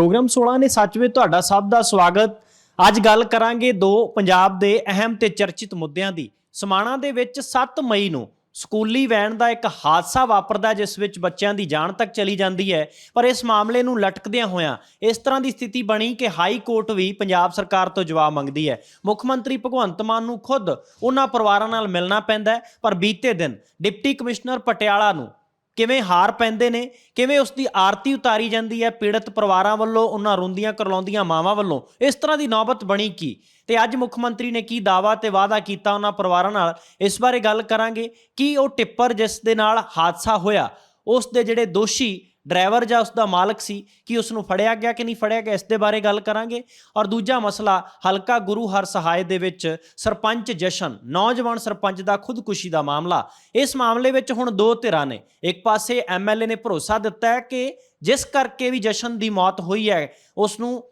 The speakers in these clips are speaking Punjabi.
ਪ੍ਰੋਗਰਾਮ 16 ਨੇ ਸੱਚ ਵਿੱਚ ਤੁਹਾਡਾ ਸਭ ਦਾ ਸਵਾਗਤ। ਅੱਜ ਗੱਲ ਕਰਾਂਗੇ ਦੋ ਪੰਜਾਬ ਦੇ ਅਹਿਮ ਤੇ ਚਰਚਿਤ ਮੁੱਦਿਆਂ ਦੀ। ਸਮਾਣਾ ਦੇ ਵਿੱਚ 7 ਮਈ ਨੂੰ ਸਕੂਲੀ ਵੈਨ ਦਾ ਇੱਕ ਹਾਦਸਾ ਵਾਪਰਦਾ, ਜਿਸ ਵਿੱਚ ਬੱਚਿਆਂ ਦੀ ਜਾਨ ਤੱਕ ਚਲੀ ਜਾਂਦੀ ਹੈ। ਪਰ ਇਸ ਮਾਮਲੇ ਨੂੰ ਲਟਕਦਿਆਂ ਹੋਇਆਂ ਇਸ ਤਰ੍ਹਾਂ ਦੀ ਸਥਿਤੀ ਬਣੀ ਕਿ ਹਾਈ ਕੋਰਟ ਵੀ ਪੰਜਾਬ ਸਰਕਾਰ ਤੋਂ ਜਵਾਬ ਮੰਗਦੀ ਹੈ। ਮੁੱਖ ਮੰਤਰੀ ਭਗਵੰਤ ਮਾਨ ਨੂੰ ਖੁਦ ਉਹਨਾਂ ਪਰਿਵਾਰਾਂ ਨਾਲ ਮਿਲਣਾ ਪੈਂਦਾ ਪਰ ਬੀਤੇ ਦਿਨ ਡਿਪਟੀ ਕਮਿਸ਼ਨਰ ਪਟਿਆਲਾ ਨੂੰ ਕਿਵੇਂ ਹਾਰ ਪੈਂਦੇ ਨੇ, ਕਿਵੇਂ ਉਸ ਦੀ ਆਰਤੀ ਉਤਾਰੀ ਜਾਂਦੀ ਹੈ ਪੀੜਤ ਪਰਿਵਾਰਾਂ ਵੱਲੋਂ, ਉਹਨਾਂ ਰੋਂਦੀਆਂ ਕਰਲਾਉਂਦੀਆਂ ਮਾਵਾਂ ਵੱਲੋਂ, ਇਸ ਤਰ੍ਹਾਂ ਦੀ ਨੌਬਤ ਬਣੀ ਕੀ? ਤੇ ਅੱਜ ਮੁੱਖ ਮੰਤਰੀ ਨੇ ਕੀ ਦਾਵਾ ਤੇ ਵਾਅਦਾ ਕੀਤਾ ਉਹਨਾਂ ਪਰਿਵਾਰਾਂ ਨਾਲ? ਇਸ ਬਾਰੇ ਗੱਲ ਕਰਾਂਗੇ, ਕਿ ਉਹ ਟਿੱਪਰ ਜਿਸ ਦੇ ਨਾਲ ਹਾਦਸਾ ਹੋਇਆ, ਉਸ ਦੇ ਜਿਹੜੇ ਦੋਸ਼ੀ ਡਰਾਈਵਰ ਜਾਂ ਉਸ ਦਾ ਮਾਲਕ ਸੀ ਕਿ ਉਸ ਨੂੰ ਫੜਿਆ ਗਿਆ ਕਿ ਨਹੀਂ ਫੜਿਆ ਗਿਆ, ਇਸ ਦੇ ਬਾਰੇ ਗੱਲ ਕਰਾਂਗੇ। ਔਰ ਦੂਜਾ ਮਸਲਾ, ਹਲਕਾ ਗੁਰੂ ਹਰ ਸਹਾਇ ਦੇ ਵਿੱਚ ਸਰਪੰਚ ਜਸ਼ਨ, ਨੌਜਵਾਨ ਸਰਪੰਚ ਦਾ ਖੁਦਕੁਸ਼ੀ ਦਾ ਮਾਮਲਾ। ਇਸ ਮਾਮਲੇ ਵਿੱਚ ਹੁਣ ਦੋ ਧਿਰਾਂ ਨੇ। ਇੱਕ ਪਾਸੇ ਐਮਐਲਏ ਨੇ ਭਰੋਸਾ ਦਿੱਤਾ ਹੈ ਕਿ ਜਿਸ ਕਰਕੇ ਵੀ ਜਸ਼ਨ ਦੀ ਮੌਤ ਹੋਈ ਹੈ ਉਸ ਨੂੰ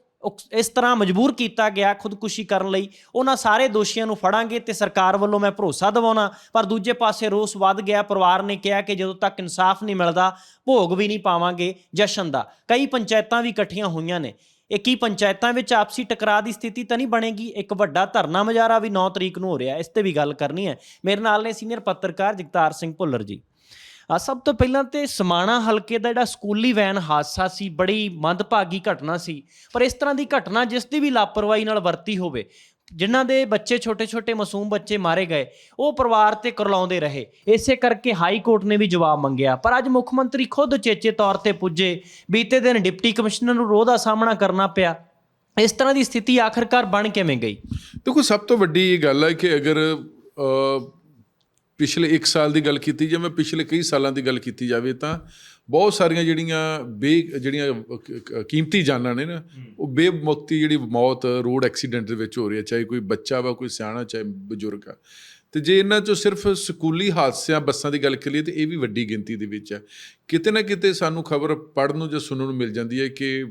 ਇਸ ਤਰ੍ਹਾਂ ਮਜਬੂਰ ਕੀਤਾ ਗਿਆ ਖੁਦਕੁਸ਼ੀ ਕਰਨ ਲਈ। ਉਹਨਾਂ ਸਾਰੇ ਦੋਸ਼ੀਆਂ ਨੂੰ ਫੜਾਂਗੇ ਤੇ ਸਰਕਾਰ ਵੱਲੋਂ ਮੈਂ ਭਰੋਸਾ ਦਿਵਾਉਣਾ। ਪਰ ਦੂਜੇ ਪਾਸੇ ਰੋਸ ਵੱਧ ਗਿਆ। ਪਰਿਵਾਰ ਨੇ ਕਿਹਾ ਕਿ ਜਦੋਂ ਤੱਕ ਇਨਸਾਫ ਨਹੀਂ ਮਿਲਦਾ, ਭੋਗ ਵੀ ਨਹੀਂ ਪਾਵਾਂਗੇ, ਜਸ਼ਨ ਦਾ। ਕਈ ਪੰਚਾਇਤਾਂ ਵੀ ਇਕੱਠੀਆਂ ਹੋਈਆਂ ਨੇ। ਇਹ ਕੀ ਪੰਚਾਇਤਾਂ ਵਿੱਚ ਆਪਸੀ ਟਕਰਾਅ ਦੀ ਸਥਿਤੀ ਤਾਂ ਨਹੀਂ ਬਣੇਗੀ? ਇੱਕ ਵੱਡਾ ਧਰਨਾ ਮੁਜ਼ਾਹਰਾ ਵੀ 9 ਤਰੀਕ ਨੂੰ ਹੋ ਰਿਹਾ। ਇਸ ਤੇ ਵੀ ਗੱਲ ਕਰਨੀ ਹੈ। ਮੇਰੇ ਨਾਲ ਨੇ ਸੀਨੀਅਰ ਪੱਤਰਕਾਰ ਜਗਤਾਰ ਸਿੰਘ ਭੁੱਲਰ ਜੀ। ਆ ਸਭ ਤੋਂ ਪਹਿਲਾਂ ਤੇ ਸਮਾਣਾ ਹਲਕੇ ਦਾ ਜਿਹੜਾ ਸਕੂਲੀ ਵੈਨ ਹਾਦਸਾ ਸੀ, ਬੜੀ ਮੰਦਭਾਗੀ ਘਟਨਾ ਸੀ। ਪਰ ਇਸ ਤਰ੍ਹਾਂ ਦੀ ਘਟਨਾ ਜਿਸ ਦੀ ਵੀ ਲਾਪਰਵਾਹੀ ਨਾਲ ਵਰਤੀ ਹੋਵੇ, ਜਿਨ੍ਹਾਂ ਦੇ ਬੱਚੇ ਛੋਟੇ-ਛੋਟੇ ਮਾਸੂਮ ਬੱਚੇ ਮਾਰੇ ਗਏ, ਉਹ ਪਰਿਵਾਰ ਤੇ ਕਰਲਾਉਂਦੇ ਰਹੇ। ਇਸੇ ਕਰਕੇ ਹਾਈ ਕੋਰਟ ਨੇ ਵੀ ਜਵਾਬ ਮੰਗਿਆ। ਪਰ ਅੱਜ ਮੁੱਖ ਮੰਤਰੀ ਖੁਦ ਚੇਚੇ ਤੌਰ ਤੇ ਪੁੱਜੇ। ਬੀਤੇ ਦਿਨ ਡਿਪਟੀ ਕਮਿਸ਼ਨਰ ਨੂੰ ਰੋਹ ਦਾ ਸਾਹਮਣਾ ਕਰਨਾ ਪਿਆ। ਇਸ ਤਰ੍ਹਾਂ ਦੀ ਸਥਿਤੀ ਆਖਰਕਾਰ ਬਣ ਕਿਵੇਂ ਗਈ? ਦੇਖੋ, ਸਭ ਤੋਂ ਵੱਡੀ ਇਹ ਗੱਲ ਹੈ ਕਿ ਅਗਰ ਪਿਛਲੇ 1 ਸਾਲ ਦੀ ਗੱਲ ਕੀਤੀ ਜਾਵੇ ਪਿਛਲੇ ਕਈ ਸਾਲਾਂ ਦੀ ਗੱਲ ਕੀਤੀ ਜਾਵੇ ਤਾਂ ਬਹੁਤ ਸਾਰੀਆਂ ਜਿਹੜੀਆਂ ਬੇ ਜਿਹੜੀਆਂ ਕੀਮਤੀ ਜਾਨਾਂ ਨੇ ਨਾ ਉਹ ਬੇਮੁਕਤੀ ਜਿਹੜੀ ਮੌਤ ਰੋਡ ਐਕਸੀਡੈਂਟ ਦੇ ਵਿੱਚ ਹੋ ਰਹੀ ਹੈ ਚਾਹੇ ਕੋਈ ਬੱਚਾ ਵਾ ਕੋਈ ਸਿਆਣਾ ਚਾਹੇ ਬਜ਼ੁਰਗ ਆ। ਤੇ ਜੇ ਇਹਨਾਂ ਚੋਂ ਸਿਰਫ ਸਕੂਲੀ ਹਾਦਸਿਆਂ ਬੱਸਾਂ ਦੀ ਗੱਲ ਕਰੀਏ ਤੇ ਇਹ ਵੀ ਵੱਡੀ ਗਿਣਤੀ ਦੇ ਵਿੱਚ ਹੈ ਕਿਤੇ ਨਾ ਕਿਤੇ ਸਾਨੂੰ ਖਬਰ ਪੜਨ ਨੂੰ ਜਾਂ ਸੁਣਨ ਨੂੰ ਮਿਲ ਜਾਂਦੀ ਹੈ ਕਿ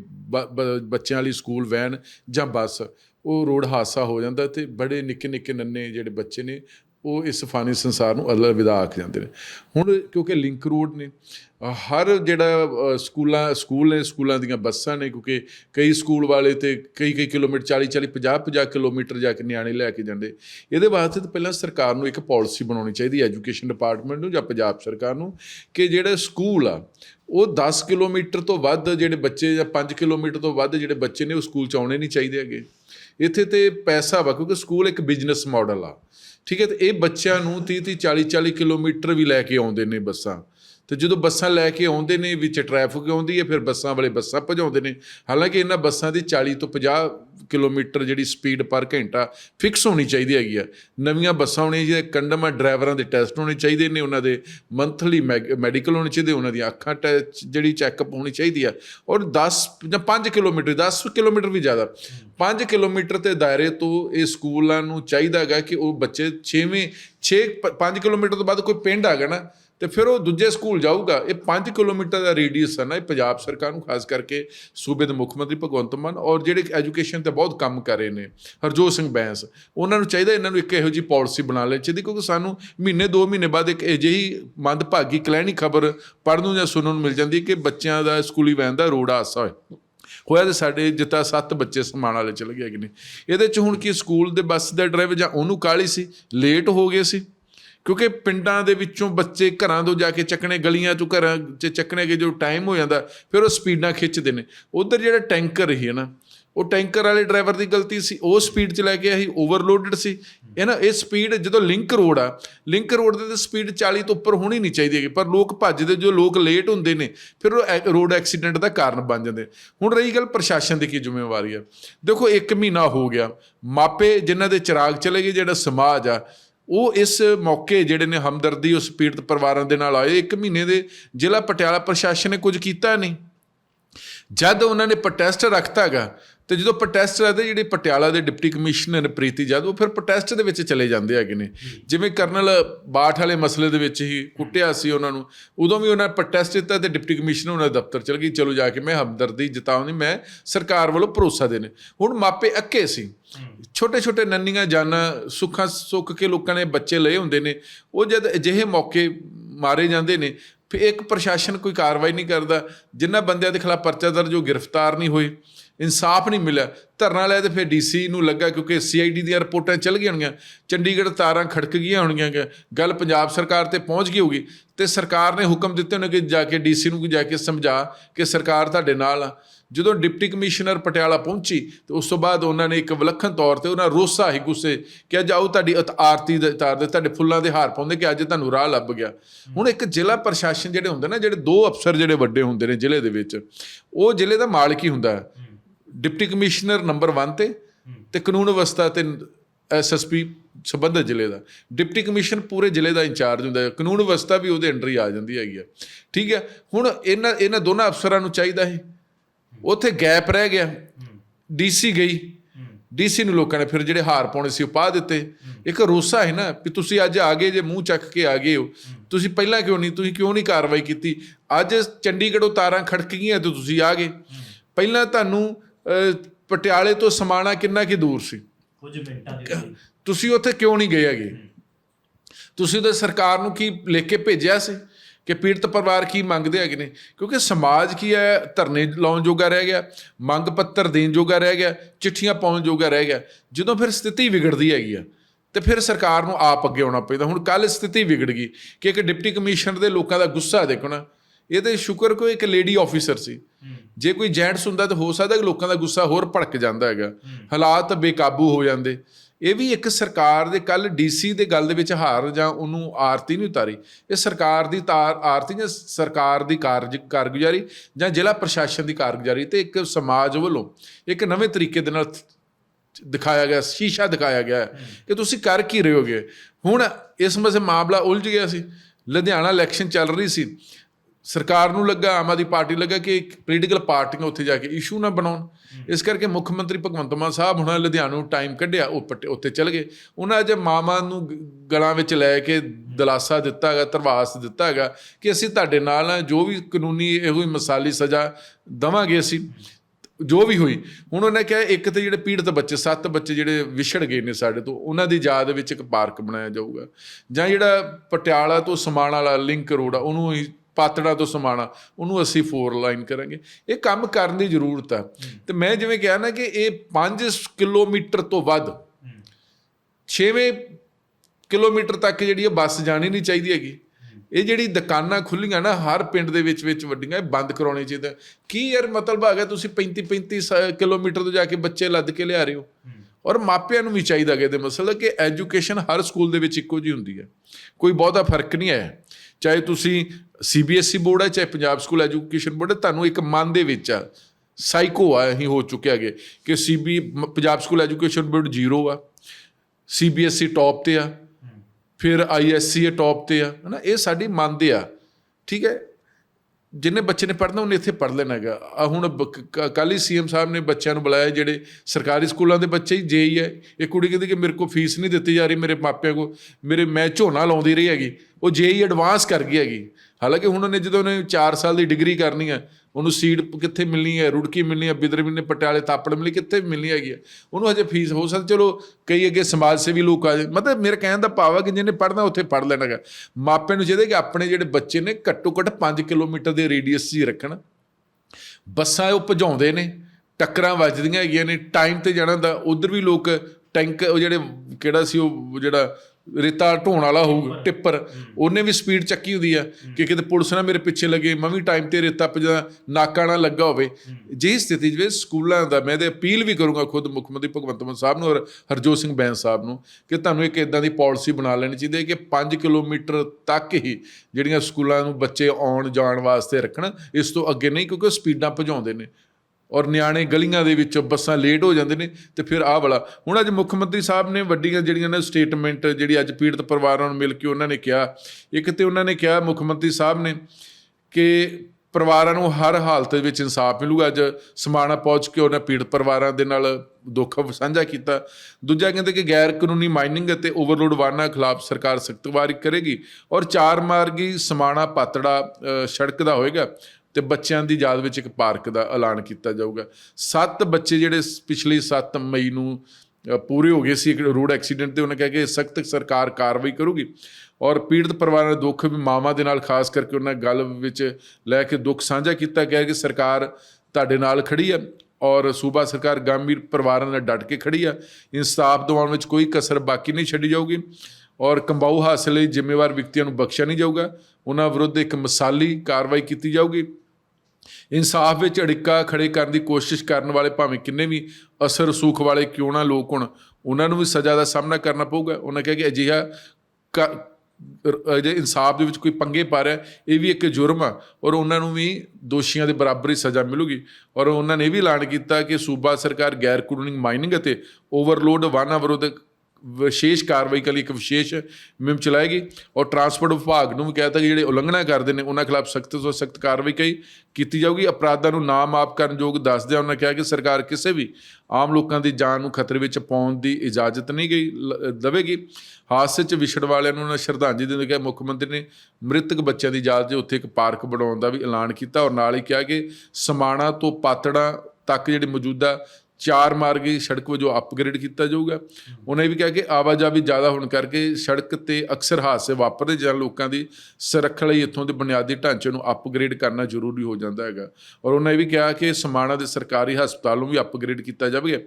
ਬੱਚਿਆਂ ਵਾਲੀ ਸਕੂਲ ਵੈਨ ਜਾਂ ਬੱਸ ਉਹ ਰੋਡ ਹਾਦਸਾ ਹੋ ਜਾਂਦਾ ਤੇ ਬੜੇ ਨਿੱਕੇ ਨਿੱਕੇ ਨੰਨੇ ਜਿਹੜੇ ਬੱਚੇ ਨੇ ਉਹ ਇਸ ਫਾਨੀ ਸੰਸਾਰ ਨੂੰ ਅਲਵਿਦਾ ਆਖ ਜਾਂਦੇ ਨੇ। ਹੁਣ ਕਿਉਂਕਿ ਲਿੰਕ ਰੋਡ ਨੇ ਹਰ ਜਿਹੜਾ ਸਕੂਲਾਂ, ਸਕੂਲ ਨੇ ਸਕੂਲਾਂ ਦੀਆਂ ਬੱਸਾਂ ਨੇ, ਕਿਉਂਕਿ ਕਈ ਸਕੂਲ ਵਾਲੇ ਤੇ ਕਈ ਕਈ ਕਿਲੋਮੀਟਰ 40 40 50 50 ਕਿਲੋਮੀਟਰ ਜਾ ਕੇ ਨਿਆਣੇ ਲੈ ਕੇ ਜਾਂਦੇ। ਇਹਦੇ ਵਾਸਤੇ ਤਾਂ ਪਹਿਲਾਂ ਸਰਕਾਰ ਨੂੰ ਇੱਕ ਪਾਲਿਸੀ ਬਣਾਉਣੀ ਚਾਹੀਦੀ ਐਜੂਕੇਸ਼ਨ ਡਿਪਾਰਟਮੈਂਟ ਨੂੰ ਜਾਂ ਪੰਜਾਬ ਸਰਕਾਰ ਨੂੰ, ਕਿ ਜਿਹੜਾ ਸਕੂਲ ਆ, ਉਹ 10 ਕਿਲੋਮੀਟਰ ਤੋਂ ਵੱਧ ਜਿਹੜੇ ਬੱਚੇ ਜਾਂ 5 ਕਿਲੋਮੀਟਰ ਤੋਂ ਵੱਧ ਜਿਹੜੇ ਬੱਚੇ ਨੇ, ਉਹ ਸਕੂਲ ਚ ਆਉਣੇ ਨਹੀਂ ਚਾਹੀਦੇ ਹੈਗੇ। ਇੱਥੇ ਤੇ ਪੈਸਾ ਵਾ, ਕਿਉਂਕਿ ਸਕੂਲ ਇੱਕ ਬਿਜ਼ਨਸ ਮਾਡਲ ਆ। ਠੀਕ ਹੈ, ਤੇ ਇਹ ਬੱਚਿਆਂ ਨੂੰ 30 30 40 40 ਕਿਲੋਮੀਟਰ ਵੀ ਲੈ ਕੇ ਆਉਂਦੇ ਨੇ ਬੱਸਾਂ। ਤੇ ਜਦੋਂ ਬੱਸਾਂ ਲੈ ਕੇ ਆਉਂਦੇ ਨੇ, ਵਿੱਚ ਟ੍ਰੈਫਿਕ ਆਉਂਦੀ ਹੈ, ਫਿਰ ਬੱਸਾਂ ਵਾਲੇ ਬੱਸਾਂ ਭਜਾਉਂਦੇ ਨੇ। ਹਾਲਾਂਕਿ ਇਹਨਾਂ ਬੱਸਾਂ ਦੀ 40 ਤੋਂ 50 ਕਿਲੋਮੀਟਰ ਜਿਹੜੀ ਸਪੀਡ ਪਰ ਘੰਟਾ ਫਿਕਸ ਹੋਣੀ ਚਾਹੀਦੀ ਹੈਗੀ ਆ। ਨਵੀਆਂ ਬੱਸਾਂ ਹੋਣੀਆਂ ਜਿਹੜੇ ਕੰਡਮ ਡਰਾਈਵਰਾਂ ਦੇ ਟੈਸਟ ਹੋਣੇ ਚਾਹੀਦੇ ਨੇ, ਉਹਨਾਂ ਦੇ ਮੰਥਲੀ ਮੈਡੀਕਲ ਹੋਣੇ ਚਾਹੀਦੇ, ਉਹਨਾਂ ਦੀਆਂ ਅੱਖਾਂ ਟੈਸਟ ਜਿਹੜੀ ਚੈੱਕਅਪ ਹੋਣੀ ਚਾਹੀਦੀ ਆ। ਔਰ 10 ਜਾਂ 5 ਕਿਲੋਮੀਟਰ 10 ਕਿਲੋਮੀਟਰ ਵੀ ਜ਼ਿਆਦਾ। 5 ਕਿਲੋਮੀਟਰ ਤੇ ਦਾਇਰੇ ਤੋਂ ਇਹ ਸਕੂਲਾਂ ਨੂੰ ਚਾਹੀਦਾ ਹੈਗਾ ਕਿ ਉਹ ਬੱਚੇ 6ਵੇਂ 6 5 ਕਿਲੋਮੀਟਰ ਤੋਂ ਬਾਅਦ ਕੋਈ ਪਿੰਡ ਆ ਗਿਆ ਨਾ ਤੇ ਫਿਰ ਉਹ ਦੂਜੇ ਸਕੂਲ ਜਾਊਗਾ। ਇਹ 5 ਕਿਲੋਮੀਟਰ ਦਾ ਰੇਡੀਅਸ ਹੈ ਨਾ, ਇਹ ਪੰਜਾਬ ਸਰਕਾਰ ਨੂੰ, ਖਾਸ ਕਰਕੇ ਸੂਬੇ ਦੇ ਮੁੱਖ ਮੰਤਰੀ ਭਗਵੰਤ ਮਾਨ ਔਰ ਜਿਹੜੇ ਐਜੂਕੇਸ਼ਨ ਤੇ ਬਹੁਤ ਕੰਮ ਕਰ ਰਹੇ ਨੇ, ਹਰਜੋਤ ਸਿੰਘ ਬੈਂਸ। ਉਹਨਾਂ ਨੂੰ ਚਾਹੀਦਾ ਇਹਨਾਂ ਨੂੰ ਇੱਕ ਇਹੋ ਜੀ ਪਾਲਿਸੀ ਬਣਾ ਲੈਣੀ ਚਾਹੀਦੀ ਕਿਉਂਕਿ ਸਾਨੂੰ ਮਹੀਨੇ 2 ਮਹੀਨੇ ਬਾਅਦ ਇੱਕ ਅਜਿਹੀ ਮੰਦਭਾਗੀ, ਕਲੈਣੀ ਖਬਰ ਪੜ੍ਹਨ ਨੂੰ ਜਾਂ ਸੁਣਨ ਨੂੰ ਮਿਲ ਜਾਂਦੀ ਕਿ ਬੱਚਿਆਂ ਦਾ, ਸਕੂਲੀ ਵੈਨ ਦਾ ਰੋਡ ਹਾਦਸਾ ਹੋਇਆ। ਹੋਇਆ ਤੇ ਸਾਡੇ ਜਿੱਤਾ ਸੱਤ ਬੱਚੇ ਸਮਾਨ ਵਾਲੇ ਚਲੇ ਗਏ ਹੈਗੇ ਨੇ। ਇਹਦੇ ਚ ਹੁਣ ਕੀ, ਸਕੂਲ ਦੇ ਬੱਸ ਦਾ ਡਰਾਈਵਰ ਜਾਂ ਉਹਨੂੰ ਕਾਹਲੀ ਸੀ? ਲੇਟ ਹੋ ਗਏ ਸੀ। ਕਿਉਂਕਿ ਪਿੰਡਾਂ ਦੇ ਵਿੱਚੋਂ ਬੱਚੇ ਘਰਾਂ ਤੋਂ ਜਾ ਕੇ ਚੱਕਣੇ, ਗਲੀਆਂ ਚੋਂ ਘਰਾਂ 'ਚ ਚੱਕਣੇ ਕੇ ਜੋ ਟਾਈਮ ਹੋ ਜਾਂਦਾ, ਫਿਰ ਉਹ ਸਪੀਡਾਂ ਖਿੱਚਦੇ ਨੇ। ਉਧਰ ਜਿਹੜਾ ਟੈਂਕਰ ਹੀ ਹੈ ਨਾ ਉਹ ਟੈਂਕਰ ਵਾਲੇ ਡਰਾਈਵਰ ਦੀ ਗਲਤੀ ਸੀ, ਉਹ ਸਪੀਡ 'ਚ ਲੈ ਕੇ ਆਹੀ ਓਵਰਲੋਡਡ ਸੀ। ਇਹ ਨਾ, ਇਹ ਸਪੀਡ ਜਦੋਂ ਲਿੰਕ ਰੋਡ ਆ ਲਿੰਕ ਰੋਡ ਦੇ ਤੇ ਸਪੀਡ 40 ਤੋਂ ਉੱਪਰ ਹੋਣੀ ਨਹੀਂ ਚਾਹੀਦੀ ਹੈਗੀ, ਪਰ ਲੋਕ ਭੱਜਦੇ, ਜੋ ਲੋਕ ਲੇਟ ਹੁੰਦੇ ਨੇ, ਫਿਰ ਉਹ ਰੋਡ ਐਕਸੀਡੈਂਟ ਦਾ ਕਾਰਨ ਬਣ ਜਾਂਦੇ ਹੁਣ ਰਹੀ ਗੱਲ ਪ੍ਰਸ਼ਾਸਨ ਦੀ ਕੀ ਜ਼ਿੰਮੇਵਾਰੀ ਆ। ਦੇਖੋ 1 ਮਹੀਨਾ ਹੋ ਗਿਆ। ਮਾਪੇ ਜਿਨ੍ਹਾਂ ਦੇ ਚਿਰਾਗ ਚਲੇ ਗਏ, ਜਿਹੜਾ ਸਮਾਜ ਆ ਉਹ ਇਸ ਮੌਕੇ ਜਿਹੜੇ ਨੇ ਹਮਦਰਦੀ ਉਸ ਪੀੜਤ ਪਰਿਵਾਰਾਂ ਦੇ ਨਾਲ ਆਏ। ਇੱਕ ਮਹੀਨੇ ਦੇ ਜ਼ਿਲ੍ਹਾ ਪਟਿਆਲਾ ਪ੍ਰਸ਼ਾਸਨ ਨੇ ਕੁਝ ਕੀਤਾ ਨਹੀਂ। ਜਦ ਉਹਨਾਂ ਨੇ ਪ੍ਰੋਟੈਸਟ ਰੱਖਤਾਗਾ ਤੇ ਜਦੋਂ ਪ੍ਰੋਟੈਸਟ ਰੱਖਦੇ ਜਿਹੜੇ ਪਟਿਆਲਾ ਦੇ ਡਿਪਟੀ ਕਮਿਸ਼ਨਰ ਪ੍ਰੀਤੀ ਜਦ ਉਹ ਫਿਰ ਪ੍ਰੋਟੈਸਟ ਦੇ ਵਿੱਚ ਚਲੇ ਜਾਂਦੇ ਹੈਗੇ ਨੇ। ਜਿਵੇਂ ਕਰਨਲ ਬਾਠ ਵਾਲੇ ਮਸਲੇ ਦੇ ਵਿੱਚ ਹੀ ਕੁੱਟਿਆ ਸੀ ਉਹਨਾਂ ਨੂੰ। ਉਦੋਂ ਵੀ ਉਹਨਾਂ ਪ੍ਰੋਟੈਸਟ ਦਿੱਤਾ ਤੇ ਡਿਪਟੀ ਕਮਿਸ਼ਨਰ ਉਹਨਾਂ ਦੇ ਦਫ਼ਤਰ ਚਲ ਗਈ ਚਲੋ ਜਾ ਕੇ ਮੈਂ ਹਮਦਰਦੀ ਜਤਾਉਣੀ ਮੈਂ ਸਰਕਾਰ ਵੱਲੋਂ ਭਰੋਸਾ ਦੇਣੇ। ਹੁਣ ਮਾਪੇ ਅੱਕੇ ਸੀ। ਛੋਟੇ ਛੋਟੇ ਨੰਨੀਆਂ ਜਾਨਾਂ ਸੁੱਖਾਂ ਸੁੱਖ ਕੇ ਲੋਕਾਂ ਨੇ ਬੱਚੇ ਲਏ ਹੁੰਦੇ ਨੇ। ਉਹ ਜਦ ਅਜਿਹੇ ਮੌਕੇ ਮਾਰੇ ਜਾਂਦੇ ਨੇ ਫਿਰ ਇੱਕ ਪ੍ਰਸ਼ਾਸਨ ਕੋਈ ਕਾਰਵਾਈ ਨਹੀਂ ਕਰਦਾ। ਜਿਨ੍ਹਾਂ ਬੰਦਿਆਂ ਦੇ ਖਿਲਾਫ ਪਰਚਾ ਦਰਜ ਹੋ ਗ੍ਰਿਫਤਾਰ ਨਹੀਂ ਹੋਏ। ਇਨਸਾਫ ਨਹੀਂ ਮਿਲਿਆ। ਧਰਨਾ ਲਿਆ ਤੇ ਫਿਰ ਡੀਸੀ ਨੂੰ ਲੱਗਾ ਕਿਉਂਕਿ ਸੀਆਈਡੀ ਦੀਆਂ ਰਿਪੋਰਟਾਂ ਚੱਲ ਗਈਆਂ ਹੋਣਗੀਆਂ। ਚੰਡੀਗੜ੍ਹ ਤਾਰਾਂ ਖੜਕ ਗਈਆਂ ਹੋਣਗੀਆਂ ਗੱਲ ਪੰਜਾਬ ਸਰਕਾਰ ਤੇ ਪਹੁੰਚ ਗਈ ਹੋਗੀ ਤੇ ਸਰਕਾਰ ਨੇ ਹੁਕਮ ਦਿੱਤੇ ਹੋਣੇ ਕਿ ਜਾ ਕੇ ਡੀਸੀ ਨੂੰ ਜਾ ਕੇ ਸਮਝਾ ਕਿ ਸਰਕਾਰ ਤੁਹਾਡੇ ਨਾਲ ਆ। ਜਦੋਂ ਡਿਪਟੀ ਕਮਿਸ਼ਨਰ ਪਟਿਆਲਾ ਪਹੁੰਚੀ ਤੇ ਉਸ ਤੋਂ ਬਾਅਦ ਉਹਨਾਂ ਨੇ ਇੱਕ ਵਿਲੱਖਣ ਤੌਰ ਤੇ ਉਹਨਾਂ ਰੋਸਾ ਹੀ ਗੁੱਸੇ ਕਿ ਅੱਜ ਆਓ ਤੁਹਾਡੀ ਆਰਤੀ ਦੇ ਤਾਰ ਦੇ ਤੁਹਾਡੇ ਫੁੱਲਾਂ ਦੇ ਹਾਰ ਪਾਉਂਦੇ ਕਿ ਅੱਜ ਤੁਹਾਨੂੰ ਰਾਹ ਲੱਭ ਗਿਆ। ਹੁਣ ਇੱਕ ਜ਼ਿਲ੍ਹਾ ਪ੍ਰਸ਼ਾਸਨ ਜਿਹੜੇ ਹੁੰਦੇ ਨਾ ਜਿਹੜੇ ਦੋ ਅਫਸਰ ਜਿਹੜੇ ਵੱਡੇ ਹੁੰਦੇ ਨੇ ਜ਼ਿਲ੍ਹੇ ਦੇ ਵਿੱਚ ਉਹ ਜ਼ਿਲ੍ਹੇ ਦਾ ਮਾਲਕ ਹੀ ਹੁੰਦਾ। ਹੈ ਡਿਪਟੀ ਕਮਿਸ਼ਨਰ ਨੰਬਰ 1 ਤੇ ਤੇ ਕਾਨੂੰਨ ਅਵਸਥਾ ਤੇ ਐਸਐਸਪੀ ਸੰਬੰਧਿਤ ਜ਼ਿਲ੍ਹੇ ਦਾ। ਡਿਪਟੀ ਕਮਿਸ਼ਨ ਪੂਰੇ ਜ਼ਿਲ੍ਹੇ ਦਾ ਇੰਚਾਰਜ ਹੁੰਦਾ ਹੈ। ਕਾਨੂੰਨ ਵਿਵਸਥਾ ਵੀ ਉਹਦੇ ਅੰਡਰ ਹੀ ਆ ਜਾਂਦੀ ਹੈਗੀ ਆ। ਠੀਕ ਹੈ? ਹੁਣ ਇਹਨਾਂ ਇਹਨਾਂ ਦੋਨਾਂ ਅਫਸਰਾਂ ਨੂੰ ਚਾਹੀਦਾ ਹੈ ਉੱਥੇ ਗੈਪ ਰਹਿ ਗਿਆ। ਡੀਸੀ ਗਈ। ਡੀਸੀ ਨੂੰ ਲੋਕਾਂ ਨੇ ਫਿਰ ਜਿਹੜੇ ਹਾਰ ਪਾਉਣੇ ਸੀ ਉਹ ਪਾ ਦਿੱਤੇ। ਇੱਕ ਰੋਸਾ ਹੈ ਨਾ ਵੀ ਤੁਸੀਂ ਅੱਜ ਆ ਗਏ ਜੇ, ਮੂੰਹ ਚੱਕ ਕੇ ਆ ਗਏ ਹੋ। ਤੁਸੀਂ ਪਹਿਲਾਂ ਕਿਉਂ ਨਹੀਂ, ਤੁਸੀਂ ਕਿਉਂ ਨਹੀਂ ਕਾਰਵਾਈ ਕੀਤੀ? ਅੱਜ ਚੰਡੀਗੜ੍ਹੋਂ ਤਾਰਾਂ ਖੜਕ ਗਈਆਂ ਤੇ ਤੁਸੀਂ ਆ ਗਏ। ਪਹਿਲਾਂ ਤੁਹਾਨੂੰ ਪਟਿਆਲੇ ਤੋਂ ਸਮਾਣਾ ਕਿੰਨਾ ਕੀ ਦੂਰ ਸੀ? ਕੁਝ ਮਿੰਟਾਂ ਦੇ ਵਿੱਚ ਤੁਸੀਂ ਉੱਥੇ ਕਿਉਂ ਨਹੀਂ ਗਏ ਹੈਗੇ? ਤੁਸੀਂ ਤਾਂ ਸਰਕਾਰ ਨੂੰ ਕੀ ਲਿਖ ਕੇ ਭੇਜਿਆ ਸੀ ਕਿ ਪੀੜਤ ਪਰਿਵਾਰ ਕੀ ਮੰਗਦੇ ਹੈਗੇ ਨੇ? ਕਿਉਂਕਿ ਸਮਾਜ ਕੀ ਹੈ? ਧਰਨੇ ਲਾਉਣ ਜੋਗਾ ਰਹਿ ਗਿਆ ਮੰਗ ਪੱਤਰ ਦੇਣ ਜੋਗਾ ਰਹਿ ਗਿਆ ਚਿੱਠੀਆਂ ਪਾਉਣ ਜੋਗਾ ਰਹਿ ਗਿਆ। ਜਦੋਂ ਫਿਰ ਸਥਿਤੀ ਵਿਗੜਦੀ ਹੈਗੀ ਆ ਤੇ ਫਿਰ ਸਰਕਾਰ ਨੂੰ ਆਪ ਅੱਗੇ ਆਉਣਾ ਪੈਂਦਾ। ਹੁਣ ਕੱਲ ਸਥਿਤੀ ਵਿਗੜ ਗਈ ਕਿ ਇੱਕ ਡਿਪਟੀ ਕਮਿਸ਼ਨਰ ਦੇ ਲੋਕਾਂ ਦਾ ਗੁੱਸਾ ਦੇਖੋ ਨਾ ਇਹ ਤੇ ਸ਼ੁਕਰ ਕੋਈ ਇੱਕ ਲੇਡੀ ਆਫੀਸਰ ਸੀ। ਜੇ ਕੋਈ ਜੈਂਟਸ ਹੁੰਦਾ ਤਾਂ ਹੋ ਸਕਦਾ ਕਿ ਲੋਕਾਂ ਦਾ ਗੁੱਸਾ ਹੋਰ ਭੜਕ ਜਾਂਦਾ ਹੈਗਾ। ਹਾਲਾਤ ਬੇਕਾਬੂ ਹੋ ਜਾਂਦੇ। ਇਹ ਵੀ ਇੱਕ ਸਰਕਾਰ ਦੇ ਕੱਲ ਡੀਸੀ ਦੇ ਗੱਲ ਦੇ ਵਿੱਚ ਹਾਰ ਜਾਂ ਉਹਨੂੰ ਆਰਤੀ ਨਹੀਂ ਉਤਾਰੀ। ਇਹ ਸਰਕਾਰ ਦੀ ਤਾਰ ਆਰਤੀ ਜਾਂ ਸਰਕਾਰ ਦੀ ਕਾਰਜ ਕਾਰਗੁਜ਼ਾਰੀ ਜਾਂ ਜ਼ਿਲ੍ਹਾ ਪ੍ਰਸ਼ਾਸਨ ਦੀ ਕਾਰਗੁਜ਼ਾਰੀ ਤੇ ਇੱਕ ਸਮਾਜ ਵੱਲੋਂ ਇੱਕ ਨਵੇਂ ਤਰੀਕੇ ਦੇ ਨਾਲ ਦਿਖਾਇਆ ਗਿਆ ਸ਼ੀਸ਼ਾ ਦਿਖਾਇਆ ਗਿਆ ਕਿ ਤੁਸੀਂ ਕਰ ਕੀ ਰਹੇ ਹੋਗੇ। ਹੁਣ ਇਸ ਮਸੇ ਮਾਮਲਾ ਉਲਝ ਗਿਆ ਸੀ। ਲੁਧਿਆਣਾ ਇਲੈਕਸ਼ਨ ਚੱਲ ਰਹੀ ਸੀ। ਸਰਕਾਰ ਨੂੰ ਲੱਗਾ ਆਮ ਆਦਮੀ ਪਾਰਟੀ ਲੱਗਾ ਕਿ ਪੋਲੀਟੀਕਲ ਪਾਰਟੀਆਂ ਉੱਥੇ ਜਾ ਕੇ ਇਸ਼ੂ ਨਾ ਬਣਾਉਣ। ਇਸ ਕਰਕੇ ਮੁੱਖ ਮੰਤਰੀ ਭਗਵੰਤ ਮਾਨ ਸਾਹਿਬ ਹੁਣਾਂ ਲੁਧਿਆਣਾ ਨੂੰ ਟਾਈਮ ਕੱਢਿਆ ਉਹ ਪੱਟੇ- ਉੱਥੇ ਚਲ ਗਏ। ਉਹਨਾਂ ਅਜੇ ਮਾਮਾ ਨੂੰ ਗਲਾਂ ਵਿੱਚ ਲੈ ਕੇ ਦਲਾਸਾ ਦਿੱਤਾ ਹੈਗਾ ਧਰਵਾਸ ਦਿੱਤਾ ਹੈਗਾ ਕਿ ਅਸੀਂ ਤੁਹਾਡੇ ਨਾਲ ਹਾਂ ਜੋ ਵੀ ਕਾਨੂੰਨੀ ਇਹੋ ਹੀ ਮਿਸਾਲੀ ਸਜ਼ਾ ਦਵਾਂਗੇ ਅਸੀਂ ਜੋ ਵੀ ਹੋਈ। ਹੁਣ ਉਹਨੇ ਕਿਹਾ ਇੱਕ ਤੇ ਜਿਹੜੇ ਪੀੜਤ ਬੱਚੇ ਸੱਤ ਬੱਚੇ ਜਿਹੜੇ ਵਿਛੜ ਗਏ ਨੇ ਸਾਡੇ ਤੋਂ ਉਹਨਾਂ ਦੀ ਯਾਦ ਵਿੱਚ ਇੱਕ ਪਾਰਕ ਬਣਾਇਆ ਜਾਊਗਾ। ਜਾਂ ਜਿਹੜਾ ਪਟਿਆਲਾ ਤੋਂ ਸਮਾਣਾ ਵਾਲਾ ਲਿੰਕ ਰੋਡ ਆ ਉਹਨੂੰ ਹੀ ਪਾਤੜਾ ਤੋਂ ਸਮਾਣਾ, ਉਹਨੂੰ ਅਸੀਂ ਫੋਰ ਲਾਈਨ ਕਰਾਂਗੇ। ਇਹ ਕੰਮ ਕਰਨ ਦੀ ਜ਼ਰੂਰਤ ਆ। ਤੇ ਮੈਂ ਜਿਵੇਂ ਕਿਹਾ ਨਾ ਕਿ ਇਹ 5 ਕਿਲੋਮੀਟਰ ਤੋਂ ਵੱਧ 6ਵੇਂ ਕਿਲੋਮੀਟਰ ਤੱਕ ਜਿਹੜੀ ਇਹ ਬੱਸ ਜਾਣੀ ਨਹੀਂ ਚਾਹੀਦੀ ਹੈਗੀ। ਇਹ ਜਿਹੜੀ ਦੁਕਾਨਾਂ ਖੁੱਲੀਆਂ ਨਾ, ਹਰ ਪਿੰਡ ਦੇ ਵਿੱਚ ਵਿੱਚ ਵੱਡੀਆਂ, ਇਹ ਬੰਦ ਕਰਾਉਣੀ ਚਾਹੀਦਾ ਕੀ ਯਾਰ ਮਤਲਬ ਆ ਗਿਆ ਤੁਸੀਂ 35 35 ਕਿਲੋਮੀਟਰ ਤੋਂ ਜਾ ਕੇ ਬੱਚੇ ਲੱਦ ਕੇ ਲਿਆ ਰਹੇ ਹੋ? ਔਰ ਮਾਪਿਆਂ ਨੂੰ ਵੀ ਚਾਹੀਦਾ ਕਿ ਇਹਦੇ ਮਸਲਾ ਕਿ ਐਜੂਕੇਸ਼ਨ ਹਰ ਸਕੂਲ ਦੇ ਵਿੱਚ ਇੱਕੋ ਜੀ ਹੁੰਦੀ ਹੈ। ਕੋਈ ਬਹੁਤਾ ਫ਼ਰਕ ਨਹੀਂ ਹੈ ਚਾਹੇ ਤੁਸੀਂ ਸੀਬੀਐਸਈ ਬੋਰਡ ਹੈ ਚਾਹੇ ਪੰਜਾਬ ਸਕੂਲ ਐਜੂਕੇਸ਼ਨ ਬੋਰਡ ਹੈ ਤੁਹਾਨੂੰ ਇੱਕ ਮਨ ਦੇ ਵਿੱਚ ਆ ਸਾਈਕੋ ਆ ਹੀ ਹੋ ਚੁੱਕਿਆ ਹੈਗੇ ਕਿ CB Punjab school education board zero ਆ ਸੀਬੀਐਸਈ ਟੌਪ ਤੇ ਆ ਫਿਰ ਆਈਐਸਸੀ ਟੌਪ ਤੇ ਆ ਹਨਾ ਇਹ ਸਾਡੀ ਮੰਨਦੇ ਆ ਠੀਕ ਹੈ? ਜਿੰਨੇ ਬੱਚੇ ਨੇ ਪੜ੍ਹਨਾ, ਉਹਨੇ ਇੱਥੇ ਪੜ੍ਹ ਲੈਣਾ ਹੈਗਾ। ਆ ਹੁਣ ਕੱਲ ਹੀ ਸੀਐਮ ਸਾਹਿਬ ਨੇ ਬੱਚਿਆਂ ਨੂੰ ਬੁਲਾਇਆ, ਜਿਹੜੇ ਸਰਕਾਰੀ ਸਕੂਲਾਂ ਦੇ ਬੱਚੇ ਹੀ ਜੇਈ ਹੈ। ਇਹ ਕੁੜੀ ਕਹਿੰਦੀ ਕਿ ਮੇਰੇ ਕੋਲ ਫੀਸ ਨਹੀਂ ਦਿੱਤੀ ਜਾ ਰਹੀ ਮੇਰੇ ਮਾਪਿਆਂ ਕੋ ਮੇਰੇ, ਮੈਂ ਝੋਨਾ ਲਾਉਂਦੀ ਰਹੀ ਹੈਗੀ। ਉਹ ਜੇਈ ਐਡਵਾਂਸ ਕਰ ਗਈ ਹੈਗੀ। ਹਾਲਾਂਕਿ ਹੁਣ ਉਹਨੇ ਜਦੋਂ ਉਹਨੇ 4 ਸਾਲ ਦੀ ਡਿਗਰੀ ਕਰਨੀ ਹੈ ਉਹਨੂੰ ਸੀਟ ਕਿੱਥੇ ਮਿਲਣੀ ਹੈ, ਰੁੜਕੀ ਮਿਲਣੀ ਹੈ, ਬਿਦਰ ਮਿਲਣੀ, ਪਟਿਆਲੇ ਥਾਪੜ ਮਿਲਣੀ, ਕਿੱਥੇ ਮਿਲਣੀ ਹੈਗੀ ਹੈ। ਉਹਨੂੰ ਹਜੇ ਫੀਸ ਹੋ ਸਕਦੀ, ਚਲੋ ਕਈ ਅੱਗੇ ਸਮਾਜ ਸੇਵੀ ਲੋਕ ਆ ਮਤਲਬ ਮੇਰੇ ਕਹਿਣ ਦਾ ਭਾਵ ਹੈ ਕਿ ਜਿਹਨੇ ਪੜ੍ਹਨਾ ਉੱਥੇ ਪੜ੍ਹ ਲੈਣਾਗਾ ਮਾਪੇ ਨੂੰ ਚਾਹੀਦਾ ਕਿ ਆਪਣੇ ਜਿਹੜੇ ਬੱਚੇ ਨੇ ਘੱਟੋ ਘੱਟ 5 ਕਿਲੋਮੀਟਰ ਦੇ ਰੇਡੀਅਸ 'ਚ ਹੀ ਰੱਖਣ। ਬੱਸਾਂ ਉਹ ਭਜਾਉਂਦੇ ਨੇ, ਟੱਕਰਾਂ ਵੱਜਦੀਆਂ ਹੈਗੀਆਂ ਨੇ ਟਾਈਮ ਤੇ ਜਾਣਾ ਦਾ ਉਧਰ ਵੀ ਲੋਕ ਟੈਂਕ ਉਹ ਜਿਹੜੇ ਕਿਹੜਾ ਸੀ ਉਹ ਜਿਹੜਾ ਰੇਤਾ ਢੋਣ ਵਾਲਾ ਹੋਊ ਟਿੱਪਰ। ਉਹਨੇ ਵੀ ਸਪੀਡ ਚੱਕੀ ਹੁੰਦੀ ਆ ਕਿ ਕਿਤੇ ਪੁਲਿਸ ਨਾ ਮੇਰੇ ਪਿੱਛੇ ਲੱਗੇ ਮੈਂ ਵੀ ਟਾਈਮ ਤੇ ਰੇਤਾ ਪਜਾ ਨਾਕਾ ਨਾ ਲੱਗਾ ਹੋਵੇ। ਜੇ ਸਥਿਤੀ ਵਿੱਚ ਸਕੂਲਾਂ ਦਾ ਮੈਂ ਤੇ ਅਪੀਲ ਵੀ ਕਰੂੰਗਾ ਖੁਦ ਮੁੱਖ ਮੰਤਰੀ ਭਗਵੰਤ ਮਾਨ ਸਾਹਿਬ ਨੂੰ ਔਰ ਹਰਜੋਤ ਸਿੰਘ ਬੈਂਸ ਸਾਹਿਬ ਨੂੰ ਕਿ ਤੁਹਾਨੂੰ ਇੱਕ ਇਦਾਂ ਦੀ ਪਾਲਿਸੀ ਬਣਾ ਲੈਣੀ ਚਾਹੀਦੀ ਹੈ ਕਿ 5 ਕਿਲੋਮੀਟਰ ਤੱਕ ਹੀ ਜਿਹੜੀਆਂ ਸਕੂਲਾਂ ਨੂੰ ਬੱਚੇ ਆਉਣ ਜਾਣ ਵਾਸਤੇ ਰੱਖਣ ਇਸ ਤੋਂ ਅੱਗੇ ਨਹੀਂ ਕਿਉਂਕਿ ਉਹ ਸਪੀਡਾਂ ਭਜਾਉਂਦੇ ਨੇ। ਔਰ ਨਿਆਣੇ ਗਲੀਆਂ ਦੇ ਵਿੱਚ ਬੱਸਾਂ ਲੇਟ ਹੋ ਜਾਂਦੇ ਨੇ ਤੇ ਫਿਰ ਆਹ ਵਾਲਾ। ਹੁਣ ਅੱਜ ਮੁੱਖ ਮੰਤਰੀ ਸਾਹਿਬ ਨੇ ਵੱਡੀਆਂ ਜਿਹੜੀਆਂ ਨੇ ਸਟੇਟਮੈਂਟ ਜਿਹੜੀ ਅੱਜ ਪੀੜਤ ਪਰਿਵਾਰਾਂ ਨੂੰ ਮਿਲ ਕੇ ਉਹਨਾਂ ਨੇ ਕਿਹਾ। ਇੱਕ ਤੇ ਉਹਨਾਂ ਨੇ ਕਿਹਾ, ਮੁੱਖ ਮੰਤਰੀ ਸਾਹਿਬ ਨੇ ਕਿ ਪਰਿਵਾਰਾਂ ਨੂੰ ਹਰ ਹਾਲਤ ਵਿੱਚ ਇਨਸਾਫ ਮਿਲੂਗਾ। ਅੱਜ ਸਮਾਣਾ ਪਹੁੰਚ ਕੇ ਉਹਨਾਂ ਪੀੜਤ ਪਰਿਵਾਰਾਂ ਦੇ ਨਾਲ ਦੁੱਖ ਸਾਂਝਾ ਕੀਤਾ। ਦੂਜਾ ਕਹਿੰਦੇ ਕਿ ਗੈਰ ਕਾਨੂੰਨੀ ਮਾਈਨਿੰਗ ਅਤੇ ਓਵਰਲੋਡ ਵਾਹਨਾਂ ਖਿਲਾਫ ਸਰਕਾਰ ਸਖਤ ਵਾਰੀ ਕਰੇਗੀ ਔਰ ਚਾਰ ਮਾਰਗੀ ਸਮਾਣਾ ਪਾਤੜਾ ਸੜਕ ਦਾ ਹੋਏਗਾ। ਤੇ ਬੱਚਿਆਂ ਦੀ ਯਾਦ ਵਿੱਚ ਇੱਕ ਪਾਰਕ ਦਾ ਐਲਾਨ ਕੀਤਾ ਜਾਊਗਾ। ਸੱਤ ਬੱਚੇ ਜਿਹੜੇ ਸ- ਪਿਛਲੀ 7 ਮਈ ਨੂੰ ਪੂਰੇ ਹੋ ਗਏ ਸੀ ਇੱਕ ਰੋਡ ਐਕਸੀਡੈਂਟ ਤੇ ਉਹਨੇ ਕਿਹਾ ਕਿ ਸਖਤ ਸਰਕਾਰ ਕਾਰਵਾਈ ਕਰੂਗੀ। ਔਰ ਪੀੜਤ ਪਰਿਵਾਰਾਂ ਦੇ ਦੁੱਖ ਵੀ ਮਾਵਾਂ ਦੇ ਨਾਲ ਖਾਸ ਕਰਕੇ ਉਹਨਾਂ ਗੱਲ ਵਿੱਚ ਲੈ ਕੇ ਦੁੱਖ ਸਾਂਝਾ ਕੀਤਾ ਗਿਆ ਕਿ ਸਰਕਾਰ ਤੁਹਾਡੇ ਨਾਲ ਖੜੀ ਆ ਔਰ ਸੂਬਾ ਸਰਕਾਰ ਗੰਭੀਰ ਪਰਿਵਾਰਾਂ ਨਾਲ ਡਟ ਕੇ ਖੜੀ ਆ। ਇਨਸਾਫ ਦਿਵਾਉਣ ਵਿੱਚ ਕੋਈ ਕਸਰ ਬਾਕੀ ਨਹੀਂ ਛੱਡੀ ਜਾਊਗੀ ਔਰ ਕੰਬਾਊ ਹਾਸਲ ਲਈ ਜ਼ਿੰਮੇਵਾਰ ਵਿਅਕਤੀਆਂ ਨੂੰ ਬਖਸ਼ਿਆ ਨਹੀਂ ਜਾਊਗਾ। ਉਹਨਾਂ ਵਿਰੁੱਧ ਇੱਕ ਮਿਸਾਲੀ ਕਾਰਵਾਈ ਕੀਤੀ ਜਾਊਗੀ। ਇਨਸਾਫ ਵਿੱਚ ਅੜਿੱਕਾ ਖੜੇ ਕਰਨ ਦੀ ਕੋਸ਼ਿਸ਼ ਕਰਨ ਵਾਲੇ ਭਾਵੇਂ ਕਿੰਨੇ ਵੀ ਅਸਰ ਸੂਖ ਵਾਲੇ ਕਿਉਂ ਨਾ ਲੋਕ ਹੋਣ, ਉਹਨਾਂ ਨੂੰ ਵੀ ਸਜ਼ਾ ਦਾ ਸਾਹਮਣਾ ਕਰਨਾ ਪਊਗਾ। ਉਹਨਾਂ ਕਿਹਾ ਕਿ ਅਜਿਹਾ ਕ- ਰ- ਜੇ ਇਨਸਾਫ ਦੇ ਵਿੱਚ ਕੋਈ ਪੰਗੇ ਪਾ ਰਿਹਾ, ਇਹ ਵੀ ਇੱਕ ਜੁਰਮ ਆ ਔਰ ਉਹਨਾਂ ਨੂੰ ਵੀ ਦੋਸ਼ੀਆਂ ਦੇ ਬਰਾਬਰ ਹੀ ਸਜ਼ਾ ਮਿਲੂਗੀ। ਔਰ ਉਹਨਾਂ ਨੇ ਇਹ ਵੀ ਐਲਾਨ ਕੀਤਾ ਕਿ ਸੂਬਾ ਸਰਕਾਰ ਗੈਰ ਕਾਨੂੰਨੀ ਮਾਈਨਿੰਗ ਅਤੇ ਓਵਰਲੋਡ ਵਾਹਨਾਂ ਵਿਰੋਧ ਵਿਸ਼ੇਸ਼ ਕਾਰਵਾਈ ਕਰਨ ਲਈ ਇੱਕ ਵਿਸ਼ੇਸ਼ ਮੁਹਿੰਮ ਚਲਾਏਗੀ ਔਰ ਟਰਾਂਸਪੋਰਟ ਵਿਭਾਗ ਨੂੰ ਵੀ ਕਹਿਤਾ ਕਿ ਜਿਹੜੇ ਉਲੰਘਣਾ ਕਰਦੇ ਨੇ, ਉਹਨਾਂ ਖਿਲਾਫ ਸਖਤ ਤੋਂ ਸਖਤ ਕਾਰਵਾਈ ਕਈ ਕੀਤੀ ਜਾਊਗੀ। ਅਪਰਾਧਾਂ ਨੂੰ ਨਾ ਮਾਫ ਕਰਨ ਯੋਗ ਦੱਸਦਿਆਂ ਉਹਨਾਂ ਕਿਹਾ ਕਿ ਸਰਕਾਰ ਕਿਸੇ ਵੀ ਆਮ ਲੋਕਾਂ ਦੀ ਜਾਨ ਨੂੰ ਖਤਰੇ ਵਿੱਚ ਪਾਉਣ ਦੀ ਇਜਾਜ਼ਤ ਨਹੀਂ ਗਈ, ਲ- ਦੇਵੇਗੀ। ਹਾਦਸੇ 'ਚ ਵਿਛੜ ਵਾਲਿਆਂ ਨੂੰ ਉਹਨਾਂ ਸ਼ਰਧਾਂਜਲੀ ਦਿੰਦੇ ਕਿਹਾ, ਮੁੱਖ ਮੰਤਰੀ ਨੇ ਮ੍ਰਿਤਕ ਬੱਚਿਆਂ ਦੀ ਯਾਦ 'ਚ ਉੱਥੇ ਇੱਕ ਪਾਰਕ ਬਣਾਉਣ ਦਾ ਵੀ ਐਲਾਨ ਕੀਤਾ ਔਰ ਨਾਲ ਹੀ ਕਿਹਾ ਕਿ ਸਮਾਣਾ ਤੋਂ ਪਾਤੜਾ ਤੱਕ ਜਿਹੜੀ ਮੌਜੂਦਾ ਚਾਰ ਮਾਰਗੀ ਸੜਕ ਵਜੋਂ ਅਪਗ੍ਰੇਡ ਕੀਤਾ ਜਾਊਗਾ। ਉਹਨੇ ਵੀ ਕਿਹਾ ਕਿ ਆਵਾਜਾਈ ਜ਼ਿਆਦਾ ਹੋਣ ਕਰਕੇ ਸੜਕ ਤੇ ਅਕਸਰ ਹਾਦਸੇ ਵਾਪਰਦੇ ਜਾਂ ਲੋਕਾਂ ਦੀ ਸੁਰੱਖਿਆ ਲਈ ਇੱਥੋਂ ਦੇ ਬੁਨਿਆਦੀ ਢਾਂਚੇ ਨੂੰ ਅਪਗ੍ਰੇਡ ਕਰਨਾ ਜ਼ਰੂਰੀ ਹੋ ਜਾਂਦਾ ਹੈਗਾ। ਔਰ ਉਹਨੇ ਵੀ ਕਿਹਾ ਕਿ ਸਮਾਣਾ ਦੇ ਸਰਕਾਰੀ ਹਸਪਤਾਲ ਨੂੰ ਵੀ ਅਪਗ੍ਰੇਡ ਕੀਤਾ ਜਾਵੇਗਾ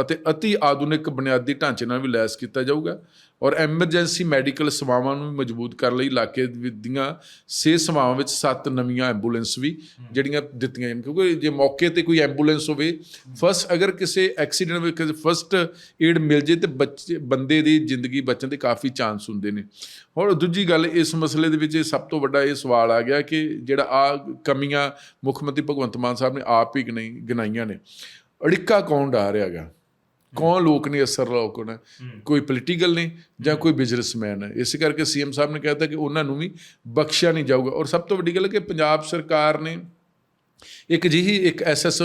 ਅਤੇ ਅਤੀ ਆਧੁਨਿਕ ਬੁਨਿਆਦੀ ਢਾਂਚੇ ਨਾਲ ਵੀ ਲੈਸ ਕੀਤਾ ਜਾਊਗਾ। ਔਰ ਐਮਰਜੈਂਸੀ ਮੈਡੀਕਲ ਸੇਵਾਵਾਂ ਨੂੰ ਵੀ ਮਜ਼ਬੂਤ ਕਰਨ ਲਈ ਇਲਾਕੇ ਦੀਆਂ ਸਿਹਤ ਸੇਵਾਵਾਂ ਵਿੱਚ ਸੱਤ ਨਵੀਆਂ ਐਂਬੂਲੈਂਸ ਵੀ ਜਿਹੜੀਆਂ ਦਿੱਤੀਆਂ ਜਾਣ। ਕਿਉਂਕਿ ਜੇ ਮੌਕੇ ਤੇ ਕੋਈ ਐਂਬੂਲੈਂਸ ਹੋਵੇ ਫਸਟ ਅਗਰ ਕਿਸੇ ਐਕਸੀਡੈਂਟ ਵਿੱਚ ਫਸਟ ਏਡ ਮਿਲ ਜੇ ਤੇ ਬੱਚੇ ਬੰਦੇ ਦੀ ਜ਼ਿੰਦਗੀ ਬਚਣ ਦੇ ਕਾਫੀ ਚਾਂਸ ਹੁੰਦੇ ਨੇ। ਹੁਣ ਦੂਜੀ ਗੱਲ ਇਸ ਮਸਲੇ ਦੇ ਵਿੱਚ ਸਭ ਤੋਂ ਵੱਡਾ ਇਹ ਸਵਾਲ ਆ ਗਿਆ ਕਿ ਜਿਹੜਾ ਆ ਕਮੀਆਂ ਮੁੱਖ ਮੰਤਰੀ ਭਗਵੰਤ ਮਾਨ ਸਾਹਿਬ ਨੇ ਆਪ ਹੀ ਗਿਣਾਈ ਗਿਣਾਈਆਂ ਨੇ। ਅੜਿੱਕਾ ਕੌਣ ਡਾ ਰਿਹਾ ਹੈਗਾ? ਕੌਣ ਲੋਕ ਨੇ ਅਸਰ ਲੋਕ ਨੇ? ਕੋਈ ਪੋਲੀਟੀਕਲ ਨੇ ਜਾਂ ਕੋਈ ਬਿਜ਼ਨਸਮੈਨ ਹੈ ਇਸੇ ਕਰਕੇ ਸੀਐਮ ਸਾਹਿਬ ਨੇ ਕਹਿਤਾ ਕਿ ਉਹਨਾਂ ਨੂੰ ਵੀ ਬਖਸ਼ਿਆ ਨਹੀਂ ਜਾਊਗਾ। ਔਰ ਸਭ ਤੋਂ ਵੱਡੀ ਗੱਲ ਹੈ ਕਿ ਪੰਜਾਬ ਸਰਕਾਰ ਨੇ ਇੱਕ ਜਿਹੀ ਇੱਕ ਐਸਐਸ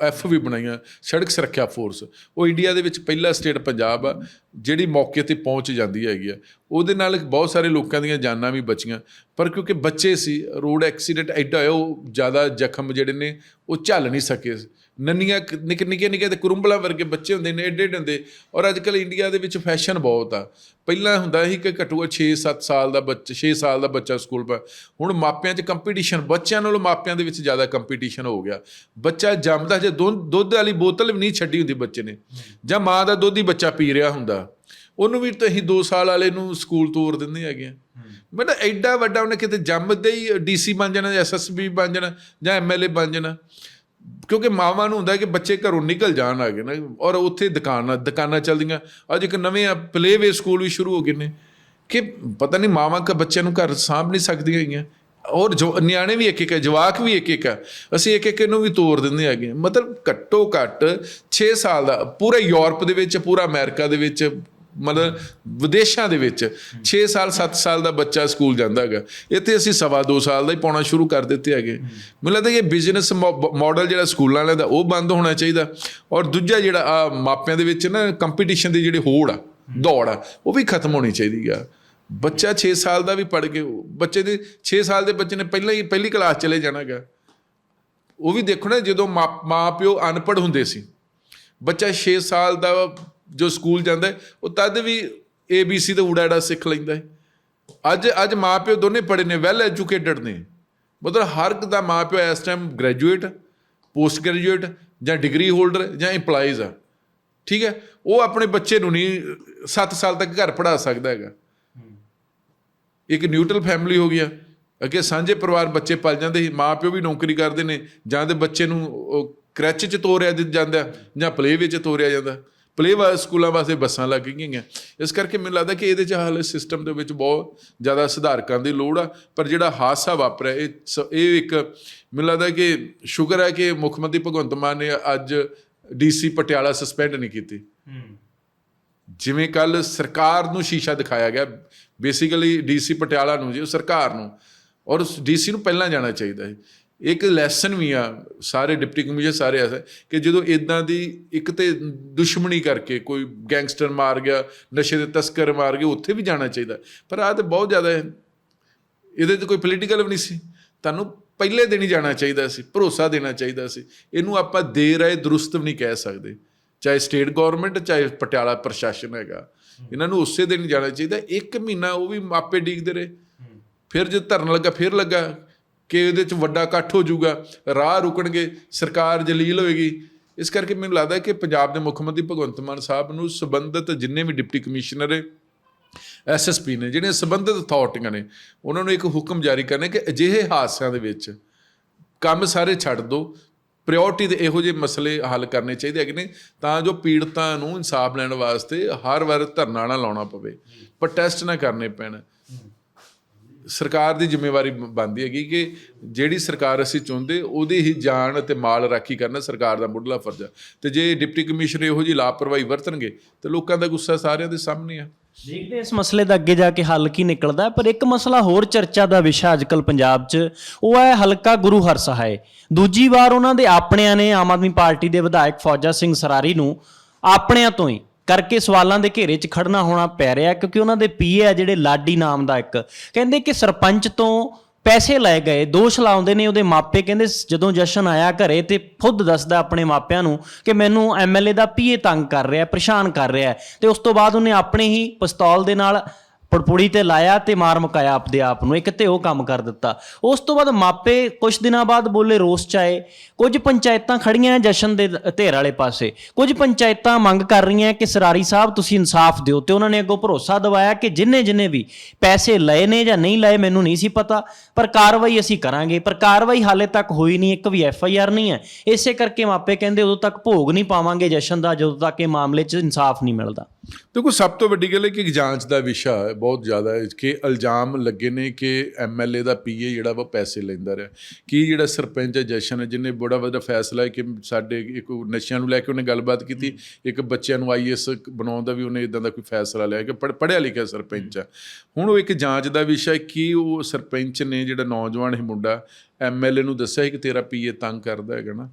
ਐਫ ਵੀ ਬਣਾਈਆਂ, ਸੜਕ ਸੁਰੱਖਿਆ ਫੋਰਸ। ਉਹ ਇੰਡੀਆ ਦੇ ਵਿੱਚ ਪਹਿਲਾ ਸਟੇਟ ਪੰਜਾਬ ਆ, ਜਿਹੜੀ ਮੌਕੇ ਤੇ ਪਹੁੰਚ ਜਾਂਦੀ ਹੈਗੀ ਆ। ਉਹਦੇ ਨਾਲ ਬਹੁਤ ਸਾਰੇ ਲੋਕਾਂ ਦੀਆਂ ਜਾਨਾਂ ਵੀ ਬਚੀਆਂ। ਪਰ ਕਿਉਂਕਿ ਬੱਚੇ ਸੀ, ਰੋਡ ਐਕਸੀਡੈਂਟ ਐਡਾ ਹੋਇਆ, ਉਹ ਜ਼ਿਆਦਾ ਜ਼ਖਮ ਜਿਹੜੇ ਨੇ, ਉਹ ਝੱਲ ਨਹੀਂ ਸਕੇ। ਨੰਨੀਆਂ ਨਿੱਕੇ ਨਿੱਕੇ ਨਿੱਕੇ ਤੇ ਕੁਰੰਬਲਾ ਵਰਗੇ ਬੱਚੇ ਹੁੰਦੇ ਨੇ ਏਡੇ ਏਡੇ ਹੁੰਦੇ। ਔਰ ਅੱਜ ਕੱਲ ਇੰਡੀਆ ਦੇ ਵਿੱਚ ਫੈਸ਼ਨ ਬਹੁਤ ਆ। ਪਹਿਲਾਂ ਹੁੰਦਾ ਸੀ ਕਿ ਘੱਟੋ ਘੱਟ 6-7 ਸਾਲ ਦਾ ਬੱਚਾ 6 ਸਾਲ ਦਾ ਬੱਚਾ ਸਕੂਲ ਪਾ ਹੁਣ ਮਾਪਿਆਂ 'ਚ ਕੰਪੀਟੀਸ਼ਨ ਬੱਚਿਆਂ ਨਾਲੋਂ ਮਾਪਿਆਂ ਦੇ ਵਿੱਚ ਜ਼ਿਆਦਾ ਕੰਪੀਟੀਸ਼ਨ ਹੋ ਗਿਆ। ਬੱਚਾ ਜੰਮਦਾ ਜੇ ਦੁੱਧ ਦੁੱਧ ਵਾਲੀ ਬੋਤਲ ਵੀ ਨਹੀਂ ਛੱਡੀ ਹੁੰਦੀ ਬੱਚੇ ਨੇ। ਜਾਂ ਮਾਂ ਦਾ ਦੁੱਧ ਹੀ ਬੱਚਾ ਪੀ ਰਿਹਾ ਹੁੰਦਾ। ਉਹਨੂੰ ਵੀ ਤਾਂ ਅਸੀਂ 2 ਸਾਲ ਵਾਲੇ ਨੂੰ ਸਕੂਲ ਤੋਰ ਦਿੰਦੇ ਹੈਗੇ ਆ। ਮਤਲਬ ਐਡਾ ਵੱਡਾ ਉਹਨੇ ਕਿਤੇ ਜੰਮਦੇ ਹੀ ਡੀਸੀ ਬਣ ਜਾਣਾ ਜਾਂ ਐਸਐਸਬੀ ਬਣ ਜਾਣਾ ਜਾਂ ਐਮਐਲਏ ਬਣ ਜਾਣਾ। ਕਿਉਂਕਿ ਮਾਵਾਂ ਨੂੰ ਹੁੰਦਾ ਕਿ ਬੱਚੇ ਘਰੋਂ ਨਿਕਲ ਜਾਣ ਲੱਗੇ ਨਾ, ਔਰ ਉੱਥੇ ਦੁਕਾਨਾਂ ਦੁਕਾਨਾਂ ਚੱਲਦੀਆਂ। ਅੱਜ ਇੱਕ ਨਵੇਂ ਪਲੇਵੇ ਸਕੂਲ ਵੀ ਸ਼ੁਰੂ ਹੋ ਗਏ ਨੇ। ਕਿ ਪਤਾ ਨਹੀਂ ਮਾਵਾਂ ਕ ਬੱਚਿਆਂ ਨੂੰ ਘਰ ਸਾਂਭ ਨਹੀਂ ਸਕਦੀਆਂ ਹੈਗੀਆਂ। ਔਰ ਜੋ ਨਿਆਣੇ ਵੀ ਇੱਕ ਇੱਕ ਹੈ ਜਵਾਕ ਵੀ ਇੱਕ ਇੱਕ ਹੈ ਅਸੀਂ ਇੱਕ ਇੱਕ ਨੂੰ ਵੀ ਤੋੜ ਦਿੰਦੇ ਹੈਗੇ ਮਤਲਬ ਘੱਟੋ ਘੱਟ 6 ਸਾਲ ਦਾ, ਪੂਰੇ ਯੂਰਪ ਦੇ ਵਿੱਚ, ਪੂਰਾ ਅਮਰੀਕਾ ਦੇ ਵਿੱਚ ਮਤਲਬ ਵਿਦੇਸ਼ਾਂ ਦੇ ਵਿੱਚ 6 ਸਾਲ 7 ਸਾਲ ਦਾ ਬੱਚਾ ਸਕੂਲ ਜਾਂਦਾ ਹੈਗਾ। ਇੱਥੇ ਅਸੀਂ ਸਵਾ 2 ਸਾਲ ਦਾ ਹੀ ਪਾਉਣਾ ਸ਼ੁਰੂ ਕਰ ਦਿੱਤੇ ਹੈਗੇ। ਮੈਨੂੰ ਲੱਗਦਾ ਕਿ ਇਹ ਬਿਜ਼ਨਸ ਮਾਡਲ ਜਿਹੜਾ ਸਕੂਲਾਂ ਵਾਲਿਆਂ ਦਾ, ਉਹ ਬੰਦ ਹੋਣਾ ਚਾਹੀਦਾ। ਔਰ ਦੂਜਾ ਜਿਹੜਾ ਆ ਮਾਪਿਆਂ ਦੇ ਵਿੱਚ ਨਾ ਕੰਪੀਟੀਸ਼ਨ ਦੀ ਜਿਹੜੀ ਹੋੜ ਆ, ਦੌੜ ਆ, ਉਹ ਵੀ ਖਤਮ ਹੋਣੀ ਚਾਹੀਦੀ ਆ। ਬੱਚਾ 6 ਸਾਲ ਦਾ ਵੀ ਪੜ ਕੇ, ਬੱਚੇ ਦੇ 6 ਸਾਲ ਦੇ ਬੱਚੇ ਨੇ ਪਹਿਲਾਂ ਹੀ, ਪਹਿਲੀ ਕਲਾਸ ਚਲੇ ਜਾਣਾਗਾ ਉਹ ਵੀ ਦੇਖੋ ਨਾ ਜਦੋਂ ਮਾਂ- ਮਾਂ ਪਿਓ ਅਨਪੜ੍ਹ ਹੁੰਦੇ ਸੀ, ਬੱਚਾ 6 ਸਾਲ ਦਾ ਜੋ ਸਕੂਲ ਜਾਂਦਾ ਉਹ ਤਦ ਵੀ ABC ਤੇ ਊੜਾ ਐੜਾ ਸਿੱਖ ਲੈਂਦਾ ਹੈ। ਅੱਜ ਅੱਜ ਮਾਪਿਓ ਦੋਨੇ ਪੜ੍ਹੇ ਨੇ ਵੈਲ ਐਜੂਕੇਟਡ ਨੇ। ਮਤਲਬ ਹਰ ਇੱਕ ਦਾ ਮਾਪਿਓ ਇਸ ਟਾਈਮ ਗ੍ਰੈਜੂਏਟ ਪੋਸਟ ਗ੍ਰੈਜੂਏਟ ਜਾਂ ਡਿਗਰੀ ਹੋਲਡਰ ਜਾਂ EMPLOYEES ਆ। ਠੀਕ ਹੈ? ਉਹ ਆਪਣੇ ਬੱਚੇ ਨੂੰ ਨਹੀਂ 7 ਸਾਲ ਤੱਕ ਘਰ ਪੜ੍ਹਾ ਸਕਦਾ ਹੈਗਾ। ਇੱਕ ਨਿਊਟਰਲ ਫੈਮਿਲੀ ਹੋ ਗਿਆ ਅੱਗੇ ਸਾਂਝੇ ਪਰਿਵਾਰ ਬੱਚੇ ਪਲ ਜਾਂਦੇ ਸੀ, ਮਾਪਿਓ ਵੀ ਨੌਕਰੀ ਕਰਦੇ ਨੇ, ਜਾਂ ਤੇ ਬੱਚੇ ਨੂੰ ਉਹ ਕ੍ਰੈਚ 'ਚ ਤੋਰਿਆ ਜਾਂਦਾ ਜਾਂ ਪਲੇ ਵਿੱਚ ਤੋਰਿਆ ਜਾਂਦਾ। ਪਲੇ ਵਾ ਸਕੂਲਾਂ ਵਾਸਤੇ ਬੱਸਾਂ ਲੱਗ ਗਈਆਂ। ਇਸ ਕਰਕੇ ਮੈਨੂੰ ਲੱਗਦਾ ਕਿ ਇਹਦੇ 'ਚ ਹਾਲੇ ਸਿਸਟਮ ਦੇ ਵਿੱਚ ਬਹੁਤ ਜ਼ਿਆਦਾ ਸੁਧਾਰ ਕਰਨ ਦੀ ਲੋੜ ਆ ਪਰ ਜਿਹੜਾ ਹਾਦਸਾ ਵਾਪਰਿਆ ਇਹ ਇਹ ਇੱਕ ਮੈਨੂੰ ਲੱਗਦਾ ਕਿ ਸ਼ੁਕਰ ਹੈ ਕਿ ਮੁੱਖ ਮੰਤਰੀ ਭਗਵੰਤ ਮਾਨ ਨੇ ਅੱਜ ਡੀਸੀ ਪਟਿਆਲਾ ਸਸਪੈਂਡ ਨਹੀਂ ਕੀਤੀ। ਜਿਵੇਂ ਕੱਲ ਸਰਕਾਰ ਨੂੰ ਸ਼ੀਸ਼ਾ ਦਿਖਾਇਆ ਗਿਆ ਬੇਸਿਕਲੀ ਡੀਸੀ ਪਟਿਆਲਾ ਨੂੰ ਜੀ ਸਰਕਾਰ ਨੂੰ ਔਰ ਉਸ ਡੀਸੀ ਨੂੰ ਪਹਿਲਾਂ ਜਾਣਾ ਚਾਹੀਦਾ ਹੈ। ਇੱਕ ਲੈਸਨ ਵੀ ਆ ਸਾਰੇ ਡਿਪਟੀ ਕਮਿਸ਼ਨਰ ਸਾਰੇ ਐਸਾ ਕਿ ਜਦੋਂ ਇਦਾਂ ਦੀ ਇੱਕ ਤੇ ਦੁਸ਼ਮਣੀ ਕਰਕੇ ਕੋਈ ਗੈਂਗਸਟਰ ਮਾਰ ਗਿਆ ਨਸ਼ੇ ਦੇ ਤਸਕਰ ਮਾਰ ਗਏ ਉੱਥੇ ਵੀ ਜਾਣਾ ਚਾਹੀਦਾ। ਪਰ ਆਹ ਤੇ ਬਹੁਤ ਜ਼ਿਆਦਾ ਹੈ। ਇਹਦੇ ਤੇ ਕੋਈ ਪੋਲੀਟੀਕਲ ਵੀ ਨਹੀਂ ਸੀ। ਤੁਹਾਨੂੰ ਪਹਿਲੇ ਦਿਨ ਹੀ ਜਾਣਾ ਚਾਹੀਦਾ ਸੀ ਭਰੋਸਾ ਦੇਣਾ ਚਾਹੀਦਾ ਸੀ। ਇਹਨੂੰ ਆਪਾਂ ਦੇਰ ਆਏ ਦਰੁਸਤ ਵੀ ਨਹੀਂ ਕਹਿ ਸਕਦੇ। ਚਾਹੇ ਸਟੇਟ ਗਵਰਨਮੈਂਟ ਚਾਹੇ ਪਟਿਆਲਾ ਪ੍ਰਸ਼ਾਸਨ ਹੈਗਾ। ਇਹਨਾਂ ਨੂੰ ਉਸੇ ਦਿਨ ਜਾਣਾ ਚਾਹੀਦਾ। ਇੱਕ ਮਹੀਨਾ ਉਹ ਵੀ ਮਾਪੇ ਡੀਕਦੇ ਰਹੇ। ਫਿਰ ਜੇ ਧਰਨ ਲੱਗਾ ਫਿਰ ਲੱਗਾ। ਕਿ ਇਹਦੇ ਚ ਵੱਡਾ ਇਕੱਠ ਹੋ ਜਾਊਗਾ, ਰਾਹ ਰੁਕਣਗੇ, ਸਰਕਾਰ ਜਲੀਲ ਹੋਏਗੀ। ਇਸ ਕਰਕੇ ਮੈਨੂੰ ਲੱਗਦਾ ਹੈ ਕਿ ਪੰਜਾਬ ਦੇ ਮੁੱਖ ਮੰਤਰੀ ਭਗਵੰਤ ਮਾਨ ਸਾਹਿਬ ਨੂੰ ਸੰਬੰਧਿਤ ਜਿੰਨੇ ਵੀ ਡਿਪਟੀ ਕਮਿਸ਼ਨਰ ਹੈ ਐਸਐਸਪੀ ਨੇ, ਜਿਹੜੀਆਂ ਸੰਬੰਧਿਤ ਅਥਾਰਟੀਆਂ ਨੇ, ਉਹਨਾਂ ਨੂੰ ਇੱਕ ਹੁਕਮ ਜਾਰੀ ਕਰਨਾ ਕਿ ਅਜਿਹੇ ਹਾਦਸਿਆਂ ਦੇ ਵਿੱਚ ਕੰਮ ਸਾਰੇ ਛੱਡ ਦਿਓ ਪ੍ਰਾਇੋਰਟੀ ਦੇ ਇਹੋ ਜਿਹੇ ਮਸਲੇ ਹੱਲ ਕਰਨੇ ਚਾਹੀਦੇ ਹੈਗੇ ਨੇ, ਤਾਂ ਜੋ ਪੀੜਤਾਂ ਨੂੰ ਇਨਸਾਫ ਲੈਣ ਵਾਸਤੇ ਹਰ ਵਾਰ ਧਰਨਾ ਨਾ ਲਾਉਣਾ ਪਵੇ। ਪ੍ਰੋਟੈਸਟ ਨਾ ਕਰਨੇ ਪੈਣ। ਸਰਕਾਰ ਦੀ ਜ਼ਿੰਮੇਵਾਰੀ ਬਣਦੀ ਹੈਗੀ ਕਿ ਜਿਹੜੀ ਸਰਕਾਰ ਅਸੀਂ ਚੁਣਦੇ ਉਹਦੀ ਹੀ ਜਾਨ ਅਤੇ ਮਾਲ ਰਾਖੀ ਕਰਨਾ ਸਰਕਾਰ ਦਾ ਮੁੱਢਲਾ ਫਰਜ਼ ਹੈ ਤੇ ਜੇ ਡਿਪਟੀ ਕਮਿਸ਼ਨਰ ਇਹੋ ਜਿਹੀ ਲਾਪਰਵਾਹੀ ਵਰਤਣਗੇ, ਤੇ ਲੋਕਾਂ ਦਾ ਗੁੱਸਾ ਸਾਰਿਆਂ ਦੇ ਸਾਹਮਣੇ ਆ। ਦੇਖਦੇ ਇਸ ਮਸਲੇ ਦਾ ਅੱਗੇ ਜਾ ਕੇ ਹੱਲ ਕੀ ਨਿਕਲਦਾ, ਪਰ ਇੱਕ ਮਸਲਾ ਹੋਰ ਚਰਚਾ ਦਾ ਵਿਸ਼ਾ ਅੱਜਕੱਲ ਪੰਜਾਬ 'ਚ, ਉਹ ਹੈ ਹਲਕਾ ਗੁਰੂ ਹਰ ਹਰਸਹਾਏ। ਦੂਜੀ ਵਾਰ ਉਹਨਾਂ ਦੇ ਆਪਣਿਆਂ ਨੇ ਆਮ ਆਦਮੀ ਪਾਰਟੀ ਦੇ ਵਿਧਾਇਕ ਫੌਜਾ ਸਿੰਘ ਸਰਾਰੀ ਨੂੰ ਆਪਣਿਆਂ ਤੋਂ ਹੀ ਕਰਕੇ ਸਵਾਲਾਂ ਦੇ ਘੇਰੇ 'ਚ ਖੜਨਾ ਹੋਣਾ ਪੈ ਰਿਹਾ ਕਿਉਂਕਿ ਉਹਨਾਂ ਦੇ ਪੀਏ ਆ ਜਿਹੜੇ ਲਾਡੀ ਨਾਮ ਦਾ ਇੱਕ। ਕਹਿੰਦੇ ਕਿ ਸਰਪੰਚ ਤੋਂ ਪੈਸੇ ਲਏ ਗਏ, ਦੋਸ਼ ਲਾਉਂਦੇ ਨੇ ਉਹਦੇ ਮਾਪੇ। ਕਹਿੰਦੇ ਜਦੋਂ ਜਸ਼ਨ ਆਇਆ ਘਰੇ ਤੇ ਖੁਦ ਦੱਸਦਾ ਆਪਣੇ ਮਾਪਿਆਂ ਨੂੰ ਕਿ ਮੈਨੂੰ ਐਮਐਲਏ ਦਾ ਪੀਏ ਤੰਗ ਕਰ ਰਿਹਾ, ਪਰੇਸ਼ਾਨ ਕਰ ਰਿਹਾ ਤੇ ਉਸ ਤੋਂ ਬਾਅਦ ਉਹਨੇ ਆਪਣੇ ਹੀ ਪਿਸਤੌਲ ਦੇ ਨਾਲ ਪੜਪੁੜੀ ਤੇ ਲਾਇਆ ਤੇ ਮਾਰ ਮੁਕਾਇਆ ਆਪਦੇ ਆਪ ਨੂੰ, ਇੱਕ ਤੇ ਉਹ ਕੰਮ ਕਰ ਦਿੱਤਾ। ਉਸ ਤੋਂ ਬਾਅਦ ਮਾਪੇ ਕੁਝ ਦਿਨਾਂ ਬਾਅਦ ਬੋਲੇ, ਰੋਸ ਚਾਏ ਕੁਝ ਪੰਚਾਇਤਾਂ ਖੜੀਆਂ ਜਸ਼ਨ ਦੇ ਢੇਰ ਵਾਲੇ ਪਾਸੇ। ਕੁਝ ਪੰਚਾਇਤਾਂ ਮੰਗ ਕਰ ਰਹੀਆਂ ਕਿ ਸਰਾਰੀ ਸਾਹਿਬ ਤੁਸੀਂ ਇਨਸਾਫ ਦਿਓ ਤੇ ਉਹਨਾਂ ਨੇ ਅੱਗੋਂ ਭਰੋਸਾ ਦਿਵਾਇਆ ਕਿ ਜਿੰਨੇ ਜਿੰਨੇ ਵੀ ਪੈਸੇ ਲਏ ਨੇ ਜਾਂ ਨਹੀਂ ਲਏ, ਮੈਨੂੰ ਨਹੀਂ ਸੀ ਪਤਾ। ਪਰ ਕਾਰਵਾਈ ਅਸੀਂ ਕਰਾਂਗੇ। ਪਰ ਕਾਰਵਾਈ ਹਾਲੇ ਤੱਕ ਹੋਈ ਨਹੀਂ, ਇੱਕ ਵੀ ਐਫ ਆਈ ਆਰ ਨਹੀਂ ਹੈ। ਇਸੇ ਕਰਕੇ ਮਾਪੇ ਕਹਿੰਦੇ, ਉਦੋਂ ਤੱਕ ਭੋਗ ਨਹੀਂ ਪਾਵਾਂਗੇ ਜਸ਼ਨ ਦਾ, ਜਦੋਂ ਤੱਕ ਇਹ ਮਾਮਲੇ 'ਚ ਇਨਸਾਫ ਨਹੀਂ ਮਿਲਦਾ। ਦੇਖੋ, ਸਭ ਤੋਂ ਵੱਡੀ ਗੱਲ ਹੈ ਕਿ ਇੱਕ ਜਾਂਚ ਦਾ ਵਿਸ਼ਾ ਬਹੁਤ ਜ਼ਿਆਦਾ ਹੈ ਕਿ ਇਲਜ਼ਾਮ ਲੱਗੇ ਨੇ ਕਿ ਐਮਐਲਏ ਦਾ ਪੀਏ ਜਿਹੜਾ ਵਾ ਪੈਸੇ ਲੈਂਦਾ ਰਿਹਾ। ਕੀ ਜਿਹੜਾ ਸਰਪੰਚ ਹੈ ਜਸ਼ਨ ਹੈ ਜਿਹਨੇ ਬੜਾ ਵੱਡਾ ਫੈਸਲਾ ਹੈ ਕਿ ਸਾਡੇ ਇੱਕ ਨਸ਼ਿਆਂ ਨੂੰ ਲੈ ਕੇ ਉਹਨੇ ਗੱਲਬਾਤ ਕੀਤੀ ਇੱਕ ਬੱਚਿਆਂ ਨੂੰ ਆਈਐਸ ਬਣਾਉਣ ਦਾ ਵੀ ਉਹਨੇ ਇਦਾਂ ਦਾ ਕੋਈ ਫੈਸਲਾ ਲਿਆ ਕਿ ਪੜ੍ਹ- ਪੜ੍ਹਿਆ ਲਿਖਿਆ ਸਰਪੰਚ ਹੈ। ਹੁਣ ਉਹ ਇੱਕ ਜਾਂਚ ਦਾ ਵਿਸ਼ਾ ਹੈ ਕਿ ਉਹ ਸਰਪੰਚ ਨੇ ਜਿਹੜਾ ਨੌਜਵਾਨ ਇਹ ਮੁੰਡਾ ਐਮਐਲਏ ਨੂੰ ਦੱਸਿਆ ਕਿ ਤੇਰਾ ਪੀਏ ਤੰਗ ਕਰਦਾ ਹੈਗਾ ਨਾ।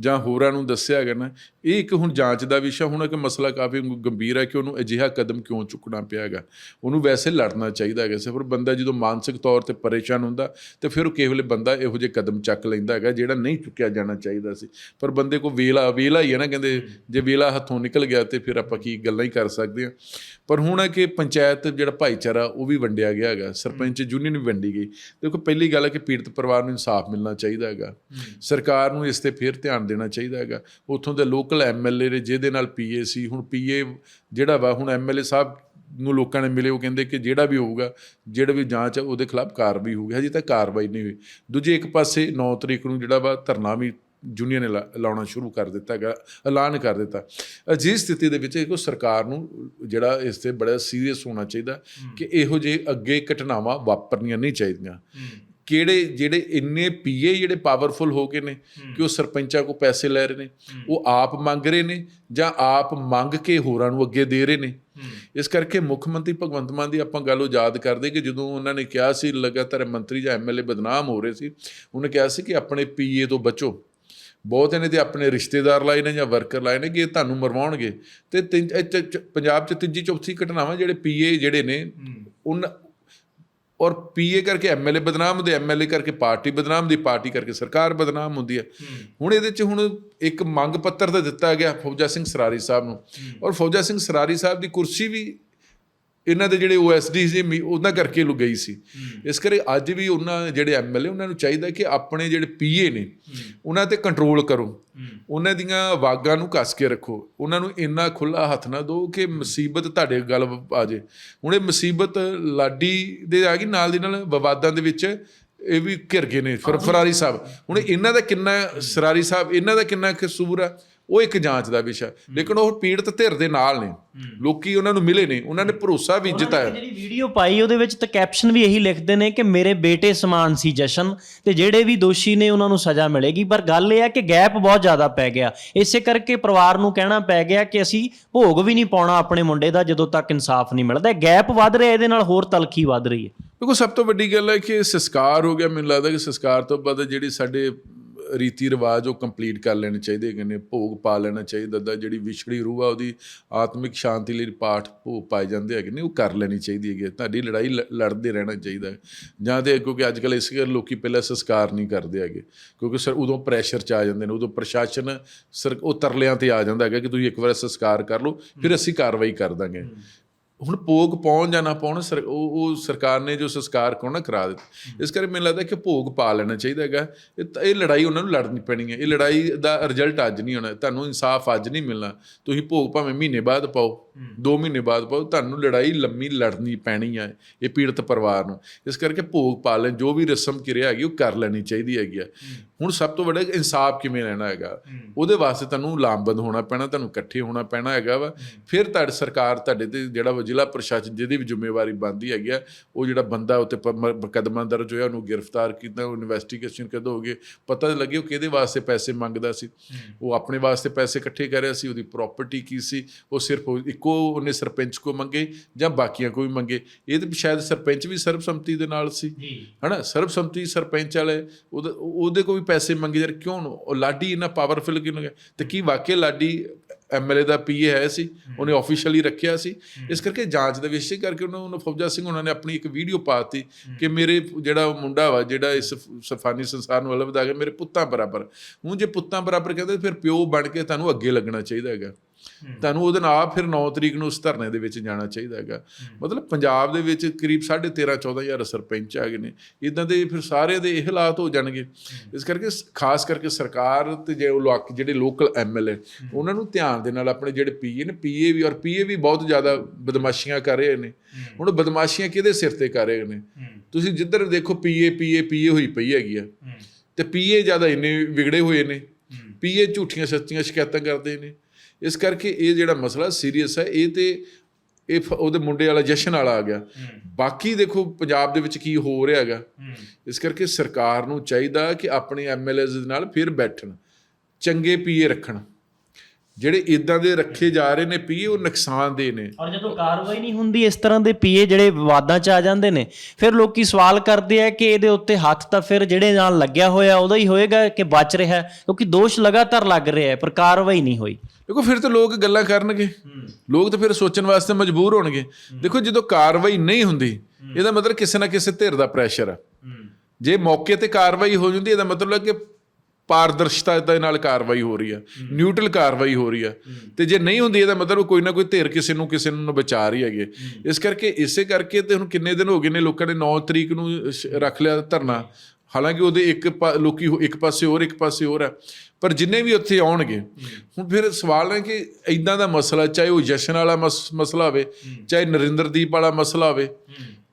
ਜਾਂ ਹੋਰਾਂ ਨੂੰ ਦੱਸਿਆ ਹੈਗਾ ਨਾ। ਇਹ ਇੱਕ ਹੁਣ ਜਾਂਚ ਦਾ ਵਿਸ਼ਾ ਹੁਣ ਇੱਕ ਮਸਲਾ ਕਾਫੀ ਗੰਭੀਰ ਹੈ ਕਿ ਉਹਨੂੰ ਅਜਿਹਾ ਕਦਮ ਕਿਉਂ ਚੁੱਕਣਾ ਪਿਆ ਹੈਗਾ। ਉਹਨੂੰ ਵੈਸੇ ਲੜਨਾ ਚਾਹੀਦਾ ਹੈਗਾ ਸਿਰਫ ਬੰਦਾ ਜਦੋਂ ਮਾਨਸਿਕ ਤੌਰ ਤੇ ਪਰੇਸ਼ਾਨ ਹੁੰਦਾ ਤੇ ਫਿਰ ਉਹ ਕਿਸੇ ਬੰਦਾ ਇਹੋ ਜਿਹੇ ਕਦਮ ਚੱਕ ਲੈਂਦਾ ਹੈਗਾ ਜਿਹੜਾ ਨਹੀਂ ਚੁੱਕਿਆ ਜਾਣਾ ਚਾਹੀਦਾ ਸੀ। ਪਰ ਬੰਦੇ ਕੋ ਵੇਲਾ ਵੇਲਾ ਹੀ ਹੈ ਨਾ ਕਹਿੰਦੇ ਜੇ ਵੇਲਾ ਹੱਥੋਂ ਨਿਕਲ ਗਿਆ ਤੇ ਫਿਰ ਆਪਾਂ ਕੀ ਗੱਲਾਂ ਹੀ ਕਰ ਸਕਦੇ ਹਾਂ। ਪਰ ਹੁਣ ਹੈ ਕਿ ਪੰਚਾਇਤ ਜਿਹੜਾ ਭਾਈਚਾਰਾ ਉਹ ਵੀ ਵੰਡਿਆ ਗਿਆ ਹੈਗਾ। ਸਰਪੰਚ ਯੂਨੀਅਨ ਵੀ ਵੰਡੀ ਗਈ। ਦੇਖੋ ਪਹਿਲੀ ਗੱਲ ਹੈ ਕਿ ਪੀੜਤ ਪਰਿਵਾਰ ਨੂੰ ਇਨਸਾਫ ਮਿਲਣਾ ਚਾਹੀਦਾ ਹੈਗਾ। ਸਰਕਾਰ ਨੂੰ ਇਸ ਤੇ ਫਿਰ ਧਿਆਨ ਦੇਣਾ ਚਾਹੀਦਾ ਹੈਗਾ। ਉੱਥੋਂ ਦੇ ਲੋਕਲ ਐਮਐਲਏ ਨੇ ਜਿਹਦੇ ਨਾਲ ਪੀਏ ਸੀ ਹੁਣ ਪੀਏ ਜਿਹੜਾ ਵਾ ਹੁਣ ਐਮਐਲਏ ਸਾਹਿਬ ਨੂੰ ਲੋਕਾਂ ਨੇ ਮਿਲੇ ਉਹ ਕਹਿੰਦੇ ਕਿ ਜਿਹੜਾ ਵੀ ਹੋਊਗਾ ਜਿਹੜਾ ਵੀ ਜਾਂਚ ਹੈ ਉਹਦੇ ਖਿਲਾਫ ਕਾਰਵਾਈ ਹੋਊਗੀ। ਹਜੇ ਤੱਕ ਕਾਰਵਾਈ ਨਹੀਂ ਹੋਈ। ਦੂਜੇ ਇੱਕ ਪਾਸੇ 9 ਤਰੀਕ ਨੂੰ ਜਿਹੜਾ ਵਾ ਧਰਨਾ ਵੀ ਜੂਨੀਅਰ ਨੇ ਲਾਉਣਾ ਸ਼ੁਰੂ ਕਰ ਦਿੱਤਾ ਹੈਗਾ ਐਲਾਨ ਕਰ ਦਿੱਤਾ। ਅਜਿਹੀ ਸਥਿਤੀ ਦੇ ਵਿੱਚ ਕੋ ਸਰਕਾਰ ਨੂੰ ਜਿਹੜਾ ਇਸ ਤੇ ਬੜਾ ਸੀਰੀਅਸ ਹੋਣਾ ਚਾਹੀਦਾ ਕਿ ਇਹੋ ਜਿਹੇ ਅੱਗੇ ਘਟਨਾਵਾਂ ਵਾਪਰਨੀਆਂ ਨਹੀਂ ਚਾਹੀਦੀਆਂ। ਕਿਹੜੇ ਜਿਹੜੇ ਇੰਨੇ ਪੀਏ ਜਿਹੜੇ ਪਾਵਰਫੁਲ ਹੋ ਗਏ ਨੇ ਕਿ ਉਹ ਸਰਪੰਚਾਂ ਕੋ ਪੈਸੇ ਲੈ ਰਹੇ ਨੇ ਉਹ ਆਪ ਮੰਗ ਰਹੇ ਨੇ ਜਾਂ ਆਪ ਮੰਗ ਕੇ ਹੋਰਾਂ ਨੂੰ ਅੱਗੇ ਦੇ ਰਹੇ ਨੇ। ਇਸ ਕਰਕੇ ਮੁੱਖ ਮੰਤਰੀ ਭਗਵੰਤ ਮਾਨ ਦੀ ਆਪਾਂ ਗੱਲ ਉਹ ਯਾਦ ਕਰਦੇ ਕਿ ਜਦੋਂ ਉਹਨਾਂ ਨੇ ਕਿਹਾ ਸੀ ਲਗਾਤਾਰ ਮੰਤਰੀ ਜਾਂ ਐਮਐਲਏ ਬਦਨਾਮ ਹੋ ਰਹੇ ਸੀ ਉਹਨੇ ਕਿਹਾ ਸੀ ਕਿ ਆਪਣੇ ਪੀਏ ਤੋਂ ਬਚੋ। ਬਹੁਤ ਨੇ ਤੇ ਆਪਣੇ ਰਿਸ਼ਤੇਦਾਰ ਲਾਏ ਨੇ ਜਾਂ ਵਰਕਰ ਲਾਏ ਨੇ ਕਿ ਇਹ ਤੁਹਾਨੂੰ ਮਰਵਾਉਣਗੇ। ਤੇ ਪੰਜਾਬ 'ਚ ਤੀਜੀ ਚੌਥੀ ਘਟਨਾਵਾਂ ਜਿਹੜੇ ਪੀਏ ਜਿਹੜੇ ਨੇ ਉਨ ਔਰ ਪੀਏ ਕਰਕੇ ਐਮਐਲਏ ਬਦਨਾਮ ਹੁੰਦੇ ਐਮਐਲਏ ਕਰਕੇ ਪਾਰਟੀ ਬਦਨਾਮ ਦੀ ਪਾਰਟੀ ਕਰਕੇ ਸਰਕਾਰ ਬਦਨਾਮ ਹੁੰਦੀ ਹੈ। ਹੁਣ ਇਹਦੇ 'ਚ ਹੁਣ ਇੱਕ ਮੰਗ ਪੱਤਰ ਤਾਂ ਦਿੱਤਾ ਗਿਆ ਫੌਜਾ ਸਿੰਘ ਸਰਾਰੀ ਸਾਹਿਬ ਨੂੰ। ਔਰ ਫੌਜਾ ਸਿੰਘ ਸਰਾਰੀ ਸਾਹਿਬ ਦੀ ਕੁਰਸੀ ਵੀ ਇਹਨਾਂ ਦੇ ਜਿਹੜੇ ਓਐਸਡੀ ਸੀ ਉਹਨਾਂ ਕਰਕੇ ਲੁ ਗਈ ਸੀ। ਇਸ ਕਰਕੇ ਅੱਜ ਵੀ ਉਹਨਾਂ ਜਿਹੜੇ ਐਮਐਲਏ ਉਹਨਾਂ ਨੂੰ ਚਾਹੀਦਾ ਕਿ ਆਪਣੇ ਜਿਹੜੇ ਪੀਏ ਨੇ ਉਹਨਾਂ ਤੇ ਕੰਟਰੋਲ ਕਰੋ। ਉਹਨਾਂ ਦੀਆਂ ਵਾਗਾਂ ਨੂੰ ਕੱਸ ਕੇ ਰੱਖੋ। ਉਹਨਾਂ ਨੂੰ ਇੰਨਾ ਖੁੱਲਾ ਹੱਥ ਨਾ ਦਿਓ ਕਿ ਮੁਸੀਬਤ ਤੁਹਾਡੇ ਗੱਲ ਆ ਜੇ। ਹੁਣ ਇਹ ਮੁਸੀਬਤ ਲਾਡੀ ਦੇ ਆ ਗਈ ਨਾਲ ਦੀ ਨਾਲ ਵਿਵਾਦਾਂ ਦੇ ਵਿੱਚ ਇਹ ਵੀ ਘਿਰ ਗਏ ਨੇ ਫਰ ਫਰਾਰੀ ਸਾਹਿਬ। ਹੁਣ ਇਹਨਾਂ ਦਾ ਕਿੰਨਾ ਸਰਾਰੀ ਸਾਹਿਬ ਇਹਨਾਂ ਦਾ ਕਿੰਨਾ ਕਸੂਰ ਆ? ਉਹ ਇੱਕ ਜਾਂਚ ਦਾ ਵਿਸ਼ਾ ਲੇਕਿਨ ਉਹ ਪੀੜਤ ਧਿਰ ਦੇ ਨਾਲ ਨੇ। ਲੋਕੀ ਉਹਨਾਂ ਨੂੰ ਮਿਲੇ ਨੇ ਉਹਨਾਂ ਨੇ ਭਰੋਸਾ ਵੀ ਉਹਨਾਂ ਜਿੱਤਾ ਨੇ ਜਿਹੜੀ ਵੀਡੀਓ ਪਾਈ ਉਹਦੇ ਵਿੱਚ ਤਾਂ ਕੈਪਸ਼ਨ ਵੀ ਇਹੀ ਲਿਖਦੇ ਨੇ ਕਿ ਮੇਰੇ ਬੇਟੇ ਸਮਾਨ ਸੀ ਜਸ਼ਨ ਤੇ ਜਿਹੜੇ ਵੀ ਦੋਸ਼ੀ ਨੇ ਉਹਨਾਂ ਨੂੰ ਸਜ਼ਾ ਮਿਲੇਗੀ। ਪਰ ਗੱਲ ਇਹ ਹੈ ਕਿ ਗੈਪ ਬਹੁਤ ਜ਼ਿਆਦਾ ਪੈ ਗਿਆ। ਇਸੇ ਕਰਕੇ ਪਰਿਵਾਰ ਨੂੰ ਕਹਿਣਾ ਪੈ ਗਿਆ ਕਿ ਅਸੀਂ ਭੋਗ ਵੀ ਨਹੀਂ ਪਾਉਣਾ ਆਪਣੇ ਮੁੰਡੇ ਦਾ ਜਦੋਂ ਤੱਕ ਇਨਸਾਫ ਨਹੀਂ ਮਿਲਦਾ। ਗੈਪ ਵੱਧ ਰਿਹਾ ਇਹਦੇ ਨਾਲ ਹੋਰ ਤਲਖੀ ਵੱਧ ਰਹੀ ਹੈ। ਦੇਖੋ ਸਭ ਤੋਂ ਵੱਡੀ ਗੱਲ ਹੈ ਕਿ ਸੰਸਕਾਰ ਹੋ ਗਿਆ। ਮੈਨੂੰ ਲੱਗਦਾ ਕਿ ਸੰਸਕਾਰ ਤੋਂ ਬਾਅਦ ਜਿਹੜੀ ਸਾਡੇ ਰੀਤੀ ਰਿਵਾਜ ਉਹ ਕੰਪਲੀਟ ਕਰ ਲੈਣੇ ਚਾਹੀਦੇ ਨੇ ਭੋਗ ਪਾ ਲੈਣਾ ਚਾਹੀਦਾ ਦਾ ਜਿਹੜੀ ਵਿਛੜੀ ਰੂਹ ਆ ਉਹਦੀ ਆਤਮਿਕ ਸ਼ਾਂਤੀ ਲਈ ਪਾਠ ਭੋਗ ਪਾਏ ਜਾਂਦੇ ਹੈਗੇ ਨੇ ਉਹ ਕਰ ਲੈਣੀ ਚਾਹੀਦੀ ਹੈਗੀ ਹੈ। ਤੁਹਾਡੀ ਲੜਾਈ ਲੜਦੇ ਰਹਿਣਾ ਚਾਹੀਦਾ ਹੈ। ਜਾਂ ਤੇ ਕਿਉਂਕਿ ਅੱਜ ਕੱਲ੍ਹ ਇਸ ਕਰਕੇ ਲੋਕੀ ਪਹਿਲਾਂ ਸੰਸਕਾਰ ਨਹੀਂ ਕਰਦੇ ਹੈਗੇ ਕਿਉਂਕਿ ਸਰ ਉਦੋਂ ਪ੍ਰੈਸ਼ਰ ਚ ਆ ਜਾਂਦੇ ਨੇ ਉਦੋਂ ਪ੍ਰਸ਼ਾਸਨ ਸਰ ਉਹ ਤਰਲਿਆਂ ਤੇ ਆ ਜਾਂਦਾ ਹੈਗਾ ਕਿ ਤੁਸੀਂ ਇੱਕ ਵਾਰ ਸੰਸਕਾਰ ਕਰ ਲਓ ਫਿਰ ਅਸੀਂ ਕਾਰਵਾਈ ਕਰ ਦਾਂਗੇ ਹੁਣ ਭੋਗ ਪਾਉਣ ਜਾਂ ਨਾ ਪਾਉਣ ਸਰ ਉਹ ਉਹ ਸਰਕਾਰ ਨੇ ਜੋ ਸੰਸਕਾਰ ਕਰਾਉਣਾ ਕਰਾ ਦਿੱਤਾ। ਇਸ ਕਰਕੇ ਮੈਨੂੰ ਲੱਗਦਾ ਕਿ ਭੋਗ ਪਾ ਲੈਣਾ ਚਾਹੀਦਾ ਹੈਗਾ। ਇਹ ਲੜਾਈ ਉਹਨਾਂ ਨੂੰ ਲੜਨੀ ਪੈਣੀ ਹੈ। ਇਹ ਲੜਾਈ ਦਾ ਰਿਜ਼ਲਟ ਅੱਜ ਨਹੀਂ ਹੋਣਾ। ਤੁਹਾਨੂੰ ਇਨਸਾਫ ਅੱਜ ਨਹੀਂ ਮਿਲਣਾ। ਤੁਸੀਂ ਭੋਗ ਭਾਵੇਂ ਮਹੀਨੇ ਬਾਅਦ ਪਾਓ। 2 ਮਹੀਨੇ ਬਾਅਦ ਪਾਓ ਤੁਹਾਨੂੰ ਲੜਾਈ ਲੰਮੀ ਲੜਨੀ ਪੈਣੀ ਹੈ ਇਹ ਪੀੜਤ ਪਰਿਵਾਰ ਨੂੰ। ਇਸ ਕਰਕੇ ਭੋਗ ਪਾ ਲੈਣ ਜੋ ਵੀ ਰਸਮ ਕਿਰਿਆ ਹੈਗੀ ਉਹ ਕਰ ਲੈਣੀ ਚਾਹੀਦੀ ਹੈਗੀ ਆ। ਹੁਣ ਸਭ ਤੋਂ ਵੱਡਾ ਇਨਸਾਫ ਕਿਵੇਂ ਲੈਣਾ ਹੈਗਾ? ਉਹਦੇ ਵਾਸਤੇ ਤੁਹਾਨੂੰ ਲਾਮਬੰਦ ਹੋਣਾ ਪੈਣਾ ਤੁਹਾਨੂੰ ਇਕੱਠੇ ਹੋਣਾ ਪੈਣਾ ਹੈਗਾ ਵਾ। ਫਿਰ ਤੁਹਾਡੀ ਸਰਕਾਰ ਤੁਹਾਡੇ ਤੇ ਜਿਹੜਾ ਜ਼ਿਲ੍ਹਾ ਪ੍ਰਸ਼ਾਸਨ ਜਿਹਦੀ ਵੀ ਜ਼ਿੰਮੇਵਾਰੀ ਬਣਦੀ ਹੈਗੀ ਆ ਉਹ ਜਿਹੜਾ ਬੰਦਾ ਉੱਤੇ ਮੁਕੱਦਮਾ ਦਰਜ ਹੋਇਆ ਉਹਨੂੰ ਗ੍ਰਿਫਤਾਰ ਕੀਤਾ ਉਹ ਇਨਵੈਸਟੀਗੇਸ਼ਨ ਕਦੋਂ ਹੋਗੇ ਪਤਾ ਲੱਗੇ ਉਹ ਕਿਹਦੇ ਵਾਸਤੇ ਪੈਸੇ ਮੰਗਦਾ ਸੀ। ਉਹ ਆਪਣੇ ਵਾਸਤੇ ਪੈਸੇ ਇਕੱਠੇ ਕਰ ਰਿਹਾ ਸੀ ਉਹਦੀ ਪ੍ਰਾਪਰਟੀ ਕੀ ਸੀ ਉਹ ਸਿਰਫ ਉਹ ਇੱਕੋ ਉਹਨੇ ਸਰਪੰਚ ਕੋ ਮੰਗੇ ਜਾਂ ਬਾਕੀਆਂ ਕੋ ਵੀ ਮੰਗੇ। ਇਹ ਤਾਂ ਸ਼ਾਇਦ ਸਰਪੰਚ ਵੀ ਸਰਬਸੰਮਤੀ ਦੇ ਨਾਲ ਸੀ। ਹਨਾ? ਸਰਬਸੰਮਤੀ ਸਰਪੰਚ ਵਾਲੇ ਉਹਦੇ ਉਹਦੇ ਕੋ ਵੀ ਪੈਸੇ ਮੰਗੇ ਯਾਰ ਕਿਉਂ ਉਹ ਲਾਡੀ ਇੰਨਾ ਪਾਵਰਫੁਲ ਕਿਉਂ ਗਿਆ ਤੇ ਕੀ ਵਾਕਿਆ ਲਾਡੀ ਐਮਐਲਏ ਦਾ ਪੀਏ ਹੈ ਸੀ। ਉਹਨੇ ਆਫੀਸ਼ੀਅਲੀ ਰੱਖਿਆ ਸੀ। ਇਸ ਕਰਕੇ ਜਾਂਚ ਦੇ ਵਿਸ਼ੇ ਕਰਕੇ ਉਹਨਾਂ ਨੂੰ ਫੌਜਾ ਸਿੰਘ ਉਹਨਾਂ ਨੇ ਆਪਣੀ ਇੱਕ ਵੀਡੀਓ ਪਾਤੀ ਕਿ ਮੇਰੇ ਜਿਹੜਾ ਮੁੰਡਾ ਵਾ ਜਿਹੜਾ ਇਸ ਸਫਾਨੀ ਸੰਸਾਰ ਨੂੰ ਅਲਵਿਦਾ ਗਿਆ ਮੇਰੇ ਪੁੱਤਾਂ ਬਰਾਬਰ। ਹੁਣ ਜੇ ਪੁੱਤਾਂ ਬਰਾਬਰ ਕਹਿੰਦੇ ਫਿਰ ਪਿਓ ਬਣ ਕੇ ਤੁਹਾਨੂੰ ਅੱਗੇ ਲੱਗਣਾ ਚਾਹੀਦਾ ਹੈਗਾ। ਤੁਹਾਨੂੰ ਉਹਦੇ ਨਾਲ ਫਿਰ 9 ਤਰੀਕ ਨੂੰ ਉਸ ਧਰਨੇ ਦੇ ਵਿੱਚ ਜਾਣਾ ਚਾਹੀਦਾ ਹੈਗਾ। ਮਤਲਬ ਪੰਜਾਬ ਦੇ ਵਿੱਚ ਕਰੀਬ 13.5 14000 ਸਰਪੰਚ ਆ ਗਏ ਨੇ। ਇਦਾਂ ਦੇ ਫਿਰ ਸਾਰੇ ਦੇ ਇਹ ਹਾਲਾਤ ਹੋ ਜਾਣਗੇ। ਇਸ ਕਰਕੇ ਖਾਸ ਕਰਕੇ ਸਰਕਾਰ ਤੇ ਜੇ ਉਹ ਲੋਕ ਜਿਹੜੇ ਲੋਕਲ ਐਮਐਲਏ ਉਹਨਾਂ ਨੂੰ ਧਿਆਨ ਦੇ ਨਾਲ ਆਪਣੇ ਜਿਹੜੇ ਪੀਏ ਨੇ ਪੀਏ ਵੀ ਔਰ ਪੀਏ ਵੀ ਬਹੁਤ ਜ਼ਿਆਦਾ ਬਦਮਾਸ਼ੀਆਂ ਕਰ ਰਹੇ ਨੇ। ਹੁਣ ਬਦਮਾਸ਼ੀਆਂ ਕਿਹਦੇ ਸਿਰ ਤੇ ਕਰ ਰਹੇ ਨੇ? ਤੁਸੀਂ ਜਿੱਧਰ ਦੇਖੋ ਪੀਏ ਪੀਏ ਪੀਏ ਹੋਈ ਪਈ ਹੈਗੀ ਆ। ਤੇ ਪੀਏ ਜ਼ਿਆਦਾ ਇੰਨੇ ਵਿਗੜੇ ਹੋਏ ਨੇ। ਪੀਏ ਝੂਠੀਆਂ ਸੱਚੀਆਂ ਸ਼ਿਕਾਇਤਾਂ ਕਰਦੇ ਨੇ। ਇਸ ਕਰਕੇ ਇਹ ਜਿਹੜਾ ਮਸਲਾ ਸੀਰੀਅਸ ਹੈ ਇਹ ਤੇ ਇਹ ਉਹਦੇ ਮੁੰਡੇ ਵਾਲਾ ਜਸ਼ਨ ਵਾਲਾ ਆ ਗਿਆ। ਬਾਕੀ ਦੇਖੋ ਪੰਜਾਬ ਦੇ ਵਿੱਚ ਕੀ ਹੋ ਰਿਹਾ ਹੈਗਾ। ਇਸ ਕਰਕੇ ਸਰਕਾਰ ਨੂੰ ਚਾਹੀਦਾ ਕਿ ਆਪਣੇ ਐਮਐਲਏਜ਼ ਦੇ ਨਾਲ ਫਿਰ ਬੈਠਣ ਚੰਗੇ ਪੀਏ ਰੱਖਣ। ਜਿਹੜੇ ਇਦਾਂ ਦੇ ਰੱਖੇ ਜਾ ਰਹੇ ਨੇ ਪੀਏ ਉਹ ਨੁਕਸਾਨਦੇ ਨੇ। ਔਰ ਜਦੋਂ ਕਾਰਵਾਈ ਨਹੀਂ ਹੁੰਦੀ ਇਸ ਤਰ੍ਹਾਂ ਦੇ ਪੀਏ ਜਿਹੜੇ ਵਿਵਾਦਾਂ 'ਚ ਆ ਜਾਂਦੇ ਨੇ ਫਿਰ ਲੋਕੀ ਸਵਾਲ ਕਰਦੇ ਆ ਕਿ ਇਹਦੇ ਉੱਤੇ ਹੱਥ ਤਾਂ ਫਿਰ ਜਿਹੜੇ ਨਾਲ ਲੱਗਿਆ ਹੋਇਆ ਉਹਦਾ ਹੀ ਹੋਏਗਾ ਕਿ ਬਚ ਰਿਹਾ ਕਿਉਂਕਿ ਦੋਸ਼ ਲਗਾਤਾਰ ਲੱਗ ਰਿਹਾ ਹੈ ਪਰ ਕਾਰਵਾਈ ਨਹੀਂ ਹੋਈ। ਦੇਖੋ ਫਿਰ ਤਾਂ ਲੋਕ ਗੱਲਾਂ ਕਰਨਗੇ। ਲੋਕ ਤਾਂ ਫਿਰ ਸੋਚਣ ਵਾਸਤੇ ਮਜਬੂਰ ਹੋਣਗੇ। ਦੇਖੋ ਜਦੋਂ ਕਾਰਵਾਈ ਨਹੀਂ ਹੁੰਦੀ ਇਹਦਾ ਮਤਲਬ ਕਿਸੇ ਨਾ ਕਿਸੇ ਧਿਰ ਦਾ ਪ੍ਰੈਸ਼ਰ ਆ। ਜੇ ਮੌਕੇ ਤੇ ਕਾਰਵਾਈ ਹੋ ਜਾਂਦੀ ਇਹਦਾ ਮਤਲਬ ਹੈ ਕਿ ਪਾਰਦਰਸ਼ਤਾ ਦੇ ਨਾਲ ਕਾਰਵਾਈ ਹੋ ਰਹੀ ਆ ਨਿਊਟਰਲ ਕਾਰਵਾਈ ਹੋ ਰਹੀ ਆ ਤੇ ਜੇ ਨਹੀਂ ਹੁੰਦੀ, ਇਹਦਾ ਮਤਲਬ ਕੋਈ ਨਾ ਕੋਈ ਧਿਰ ਕਿਸੇ ਨੂੰ ਕਿਸੇ ਨੂੰ ਬਚਾ ਰਹੀ ਹੈਗੇ ਇਸ ਕਰਕੇ, ਇਸੇ ਕਰਕੇ ਤੇ ਹੁਣ ਕਿੰਨੇ ਦਿਨ ਹੋ ਗਏ ਨੇ ਲੋਕਾਂ ਨੇ 9 ਤਰੀਕ ਨੂੰ ਸ਼- ਰੱਖ ਲਿਆ ਧਰਨਾ। ਹਾਲਾਂਕਿ ਉਹਦੇ ਇੱਕ ਪਾ- ਲੋਕੀ ਹੋ- ਇੱਕ ਪਾਸੇ ਹੋਰ, ਇੱਕ ਪਾਸੇ ਹੋਰ ਆ ਪਰ ਜਿੰਨੇ ਵੀ ਉੱਥੇ ਆਉਣਗੇ, ਹੁਣ ਫਿਰ ਸਵਾਲ ਹੈ ਕਿ ਐਦਾਂ ਦਾ ਮਸਲਾ, ਚਾਹੇ ਉਹ ਜਸ਼ਨ ਵਾਲਾ ਮਸ- ਮਸਲਾ ਹੋਵੇ, ਚਾਹੇ ਨਰਿੰਦਰਦੀਪ ਵਾਲਾ ਮਸਲਾ ਹੋਵੇ,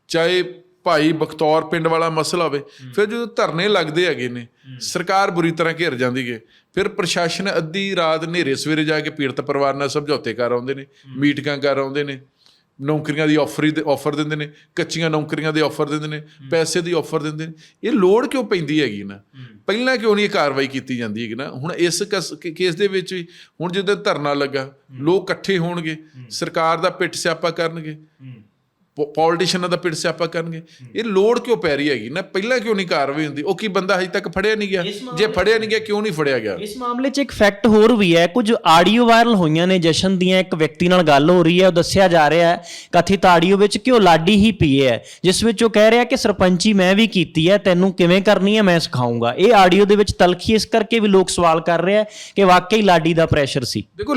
ਚਾਹੇ ਭਾਈ ਬਖਤੌਰ ਪਿੰਡ ਵਾਲਾ ਮਸਲਾ ਹੋਵੇ ਫਿਰ ਜਦੋਂ ਧਰਨੇ ਲੱਗਦੇ ਹੈਗੇ ਨੇ ਸਰਕਾਰ ਬੁਰੀ ਤਰ੍ਹਾਂ ਘਿਰ ਜਾਂਦੀ ਹੈ ਫਿਰ ਪ੍ਰਸ਼ਾਸਨ ਅੱਧੀ ਰਾਤ ਹਨੇਰੇ ਸਵੇਰੇ ਜਾ ਕੇ ਪੀੜਤ ਪਰਿਵਾਰ ਨਾਲ ਸਮਝੌਤੇ ਕਰ ਆਉਂਦੇ ਨੇ ਮੀਟਿੰਗਾਂ ਕਰ ਆਉਂਦੇ ਨੇ ਨੌਕਰੀਆਂ ਦੀ ਆਫਰ ਦੇ ਆਫਰ ਦਿੰਦੇ ਨੇ ਕੱਚੀਆਂ ਨੌਕਰੀਆਂ ਦੇ ਆਫਰ ਦਿੰਦੇ ਨੇ ਪੈਸੇ ਦੀ ਆਫਰ ਦਿੰਦੇ ਨੇ। ਇਹ ਲੋੜ ਕਿਉਂ ਪੈਂਦੀ ਹੈਗੀ ਨਾ? ਪਹਿਲਾਂ ਕਿਉਂ ਨਹੀਂ ਇਹ ਕਾਰਵਾਈ ਕੀਤੀ ਜਾਂਦੀ ਹੈਗੀ ਨਾ? ਹੁਣ ਇਸ ਕੇਸ ਦੇ ਵਿੱਚ ਵੀ ਹੁਣ ਜਦੋਂ ਧਰਨਾ ਲੱਗਾ ਲੋਕ ਇਕੱਠੇ ਹੋਣਗੇ ਸਰਕਾਰ ਦਾ ਪਿੱਟ ਸਿਆਪਾ ਕਰਨਗੇ ਪੋਲੀਟੀਸ਼ੀਅਨਾਂ ਦਾ ਪਿੱਟ ਸਿਆਪਾ ਕਰਨਗੇ। ਇਹ ਲੋੜ ਕਿਉਂ ਪੈ ਰਹੀ ਹੈਗੀ? ਨਾ ਪਹਿਲਾਂ ਕਿਉਂ ਨਹੀਂ ਕਾਰਵਾਈ ਹੁੰਦੀ? ਉਹ ਕੀ ਬੰਦਾ ਹਜੇ ਤੱਕ ਫੜਿਆ ਨਹੀਂ ਗਿਆ? ਜੇ ਫੜਿਆ ਨਹੀਂ ਗਿਆ ਕਿਉਂ ਨਹੀਂ ਫੜਿਆ ਗਿਆ? ਇਸ ਮਾਮਲੇ 'ਚ ਇੱਕ ਫੈਕਟ ਹੋਰ ਵੀ ਹੈ। ਕੁਝ ਆਡੀਓ ਵਾਇਰਲ ਹੋਈਆਂ ਨੇ ਜਸ਼ਨ ਦੀਆਂ ਇੱਕ ਵਿਅਕਤੀ ਨਾਲ ਗੱਲ ਹੋ ਰਹੀ ਹੈ। ਉਹ ਦੱਸਿਆ ਜਾ ਰਿਹਾ ਹੈ ਕਥਿਤ ਆਡੀਓ ਵਿੱਚ ਕਿ ਉਹ ਲਾਡੀ ਹੀ ਪੀਏ ਹੈ ਜਿਸ ਵਿੱਚ ਉਹ ਕਹਿ ਰਿਹਾ ਕਿ ਸਰਪੰਚੀ ਮੈਂ ਵੀ ਕੀਤੀ ਹੈ ਤੈਨੂੰ ਕਿਵੇਂ ਕਰਨੀ ਹੈ ਮੈਂ ਸਿਖਾਉਂਗਾ। ਇਹ ਆਡੀਓ ਦੇ ਵਿੱਚ ਤਲਖੀ ਇਸ ਕਰਕੇ ਵੀ ਲੋਕ ਸਵਾਲ ਕਰ ਰਹੇ ਆ ਕਿ ਵਾਕਈ ਲਾਡੀ ਦਾ ਪ੍ਰੈਸ਼ਰ ਸੀ। ਦੇਖੋ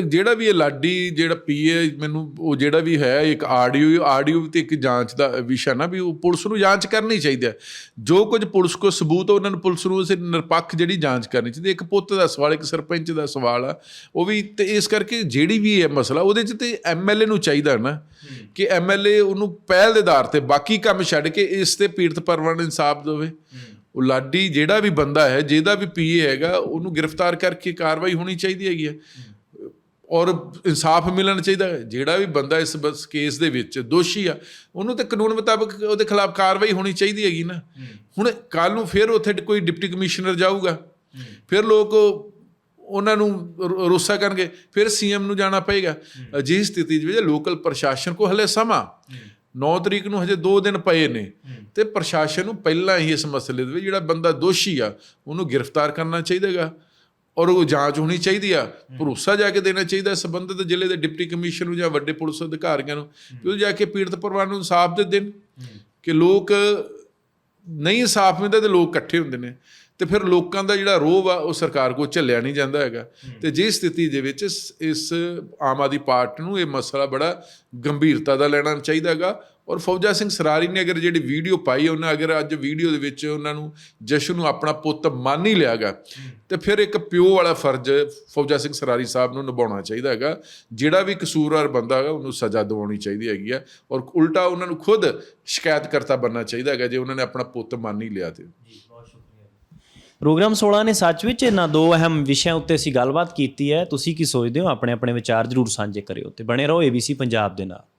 ਜਿਹੜਾ ਵੀ ਇਹ ਲਾਡੀ ਜਿਹੜਾ ਪੀਏ ਮੈਨੂੰ ਉਹ ਜਿਹੜਾ ਵੀ ਹੈ ਇੱਕ ਆਡੀਓ ਆਡੀਓ ਤੇ ਇੱਕ ਜਾਂਚ ਦਾ ਵਿਸ਼ਾ ਨਾ ਵੀ ਉਹ ਪੁਲਿਸ ਨੂੰ ਜਾਂਚ ਕਰਨੀ ਚਾਹੀਦੀ ਹੈ। ਜੋ ਕੁਝ ਪੁਲਿਸ ਕੋ ਸਬੂਤ ਉਹਨਾਂ ਨੂੰ ਪੁਲਿਸ ਨੂੰ ਉਸੇ ਨਿਰਪੱਖ ਜਿਹੜੀ ਜਾਂਚ ਕਰਨੀ ਚਾਹੀਦੀ ਇੱਕ ਪੁੱਤ ਦਾ ਸਵਾਲ, ਇੱਕ ਸਰਪੰਚ ਦਾ ਸਵਾਲ ਆ, ਉਹ ਵੀ ਤੇ ਇਸ ਕਰਕੇ ਜਿਹੜੀ ਵੀ ਇਹ ਮਸਲਾ, ਉਹਦੇ 'ਚ ਤੇ ਐਮਐਲਏ ਨੂੰ ਚਾਹੀਦਾ ਨਾ ਕਿ ਐਮਐਲਏ ਉਹਨੂੰ ਪਹਿਲ ਦੇ ਆਧਾਰ ਤੇ ਬਾਕੀ ਕੰਮ ਛੱਡ ਕੇ ਇਸ ਤੇ ਪੀੜਤ ਪਰਿਵਾਰ ਨੂੰ ਇਨਸਾਫ ਦੇਵੇ। ਉਹ ਲਾਡੀ ਜਿਹੜਾ ਵੀ ਬੰਦਾ ਹੈ, ਜਿਹਦਾ ਵੀ ਪੀਏ ਹੈਗਾ, ਉਹਨੂੰ ਗ੍ਰਿਫਤਾਰ ਕਰਕੇ ਕਾਰਵਾਈ ਹੋਣੀ ਚਾਹੀਦੀ ਹੈਗੀ ਹੈ। ਔਰ ਇਨਸਾਫ ਮਿਲਣਾ ਚਾਹੀਦਾ। ਜਿਹੜਾ ਵੀ ਬੰਦਾ ਇਸ ਬਸ ਕੇਸ ਦੇ ਵਿੱਚ ਦੋਸ਼ੀ ਆ ਉਹਨੂੰ ਤੇ ਕਾਨੂੰਨ ਮੁਤਾਬਕ ਉਹਦੇ ਖਿਲਾਫ ਕਾਰਵਾਈ ਹੋਣੀ ਚਾਹੀਦੀ ਹੈਗੀ ਨਾ। ਹੁਣ ਕੱਲ ਨੂੰ ਫਿਰ ਉੱਥੇ ਕੋਈ ਡਿਪਟੀ ਕਮਿਸ਼ਨਰ ਜਾਊਗਾ। ਫਿਰ ਲੋਕ ਉਹਨਾਂ ਨੂੰ ਰੋਸਾ ਕਰਨਗੇ। ਫਿਰ ਸੀਐਮ ਨੂੰ ਜਾਣਾ ਪਏਗਾ। ਅਜਿਹੀ ਸਥਿਤੀ ਵਿੱਚ ਲੋਕਲ ਪ੍ਰਸ਼ਾਸਨ ਕੋ ਹਲੇ ਸਮਾਂ। 9 ਤਰੀਕ ਨੂੰ ਹਜੇ 2 ਦਿਨ ਪਏ ਨੇ। ਤੇ ਪ੍ਰਸ਼ਾਸਨ ਨੂੰ ਪਹਿਲਾਂ ਹੀ ਇਸ ਮਸਲੇ ਦੇ ਵਿੱਚ ਜਿਹੜਾ ਬੰਦਾ ਦੋਸ਼ੀ ਆ ਉਹਨੂੰ ਗ੍ਰਿਫਤਾਰ ਕਰਨਾ ਚਾਹੀਦਾਗਾ ਔਰ ਉਹ ਜਾਂਚ ਹੋਣੀ ਚਾਹੀਦੀ ਆ, ਭਰੋਸਾ ਜਾ ਕੇ ਦੇਣਾ ਚਾਹੀਦਾ ਸੰਬੰਧਿਤ ਜ਼ਿਲ੍ਹੇ ਦੇ ਡਿਪਟੀ ਕਮਿਸ਼ਨਰ ਨੂੰ ਜਾਂ ਵੱਡੇ ਪੁਲਿਸ ਅਧਿਕਾਰੀਆਂ ਨੂੰ ਕਿ ਉਹ ਜਾ ਕੇ ਪੀੜਤ ਪਰਿਵਾਰ ਨੂੰ ਇਨਸਾਫ ਦੇ ਦੇਣ, ਕਿ ਲੋਕ ਨਹੀਂ ਇਨਸਾਫ ਮਿਲਦਾ ਤੇ ਲੋਕ ਇਕੱਠੇ ਹੁੰਦੇ ਨੇ, ਤੇ ਫਿਰ ਲੋਕਾਂ ਦਾ ਜਿਹੜਾ ਰੋਹ ਆ ਉਹ ਸਰਕਾਰ ਕੋਲ ਝੱਲਿਆ ਨਹੀਂ ਜਾਂਦਾ ਹੈਗਾ। ਤੇ ਜੇ ਸਥਿਤੀ ਦੇ ਵਿੱਚ ਇਸ- ਇਸ ਆਮ ਆਦਮੀ ਪਾਰਟੀ ਨੂੰ ਇਹ ਮਸਲਾ ਬੜਾ ਗੰਭੀਰਤਾ ਦਾ ਲੈਣਾ ਚਾਹੀਦਾ ਹੈਗਾ ਔਰ ਫੌਜਾ ਸਿੰਘ ਸਰਾਰੀ ਨੇ ਅਗਰ ਜਿਹੜੀ ਵੀਡੀਓ ਪਾਈ ਹੈ, ਉਹਨਾਂ ਅਗਰ ਅੱਜ ਵੀਡੀਓ ਦੇ ਵਿੱਚ ਉਹਨਾਂ ਨੂੰ ਜਸ਼ਨ ਨੂੰ ਆਪਣਾ ਪੁੱਤ ਮੰਨ ਹੀ ਲਿਆਗਾ ਤੇ ਫਿਰ ਇੱਕ ਪਿਓ ਵਾਲਾ ਫਰਜ਼ ਫੌਜਾ ਸਿੰਘ ਸਰਾਰੀ ਸਾਹਿਬ ਨੂੰ ਨਿਭਾਉਣਾ ਚਾਹੀਦਾ ਹੈਗਾ। ਜਿਹੜਾ ਵੀ ਕਸੂਰਵਾਰ ਬੰਦਾ ਹੈਗਾ ਉਹਨੂੰ ਸਜ਼ਾ ਦਿਵਾਉਣੀ ਚਾਹੀਦੀ ਹੈਗੀ ਆ ਔਰ ਉਲਟਾ ਉਹਨਾਂ ਨੂੰ ਖੁਦ ਸ਼ਿਕਾਇਤਕਰਤਾ ਬਣਨਾ ਚਾਹੀਦਾ ਹੈਗਾ ਜੇ ਉਹਨਾਂ ਨੇ ਆਪਣਾ ਪੁੱਤ ਮੰਨ ਹੀ ਲਿਆ ਤੇ। ਪ੍ਰੋਗਰਾਮ 16 ਨੇ ਸੱਚ ਵਿੱਚ ਇਹਨਾਂ ਦੋ ਅਹਿਮ ਵਿਸ਼ਿਆਂ ਉੱਤੇ ਅਸੀਂ ਗੱਲਬਾਤ ਕੀਤੀ ਹੈ। ਤੁਸੀਂ ਕੀ ਸੋਚਦੇ ਹੋ? ਆਪਣੇ ਆਪਣੇ ਵਿਚਾਰ ਜਰੂਰ ਸਾਂਝੇ ਕਰਿਓ ਤੇ ਬਣੇ ਰਹੋ ABC ਪੰਜਾਬ ਦੇ ਨਾਲ।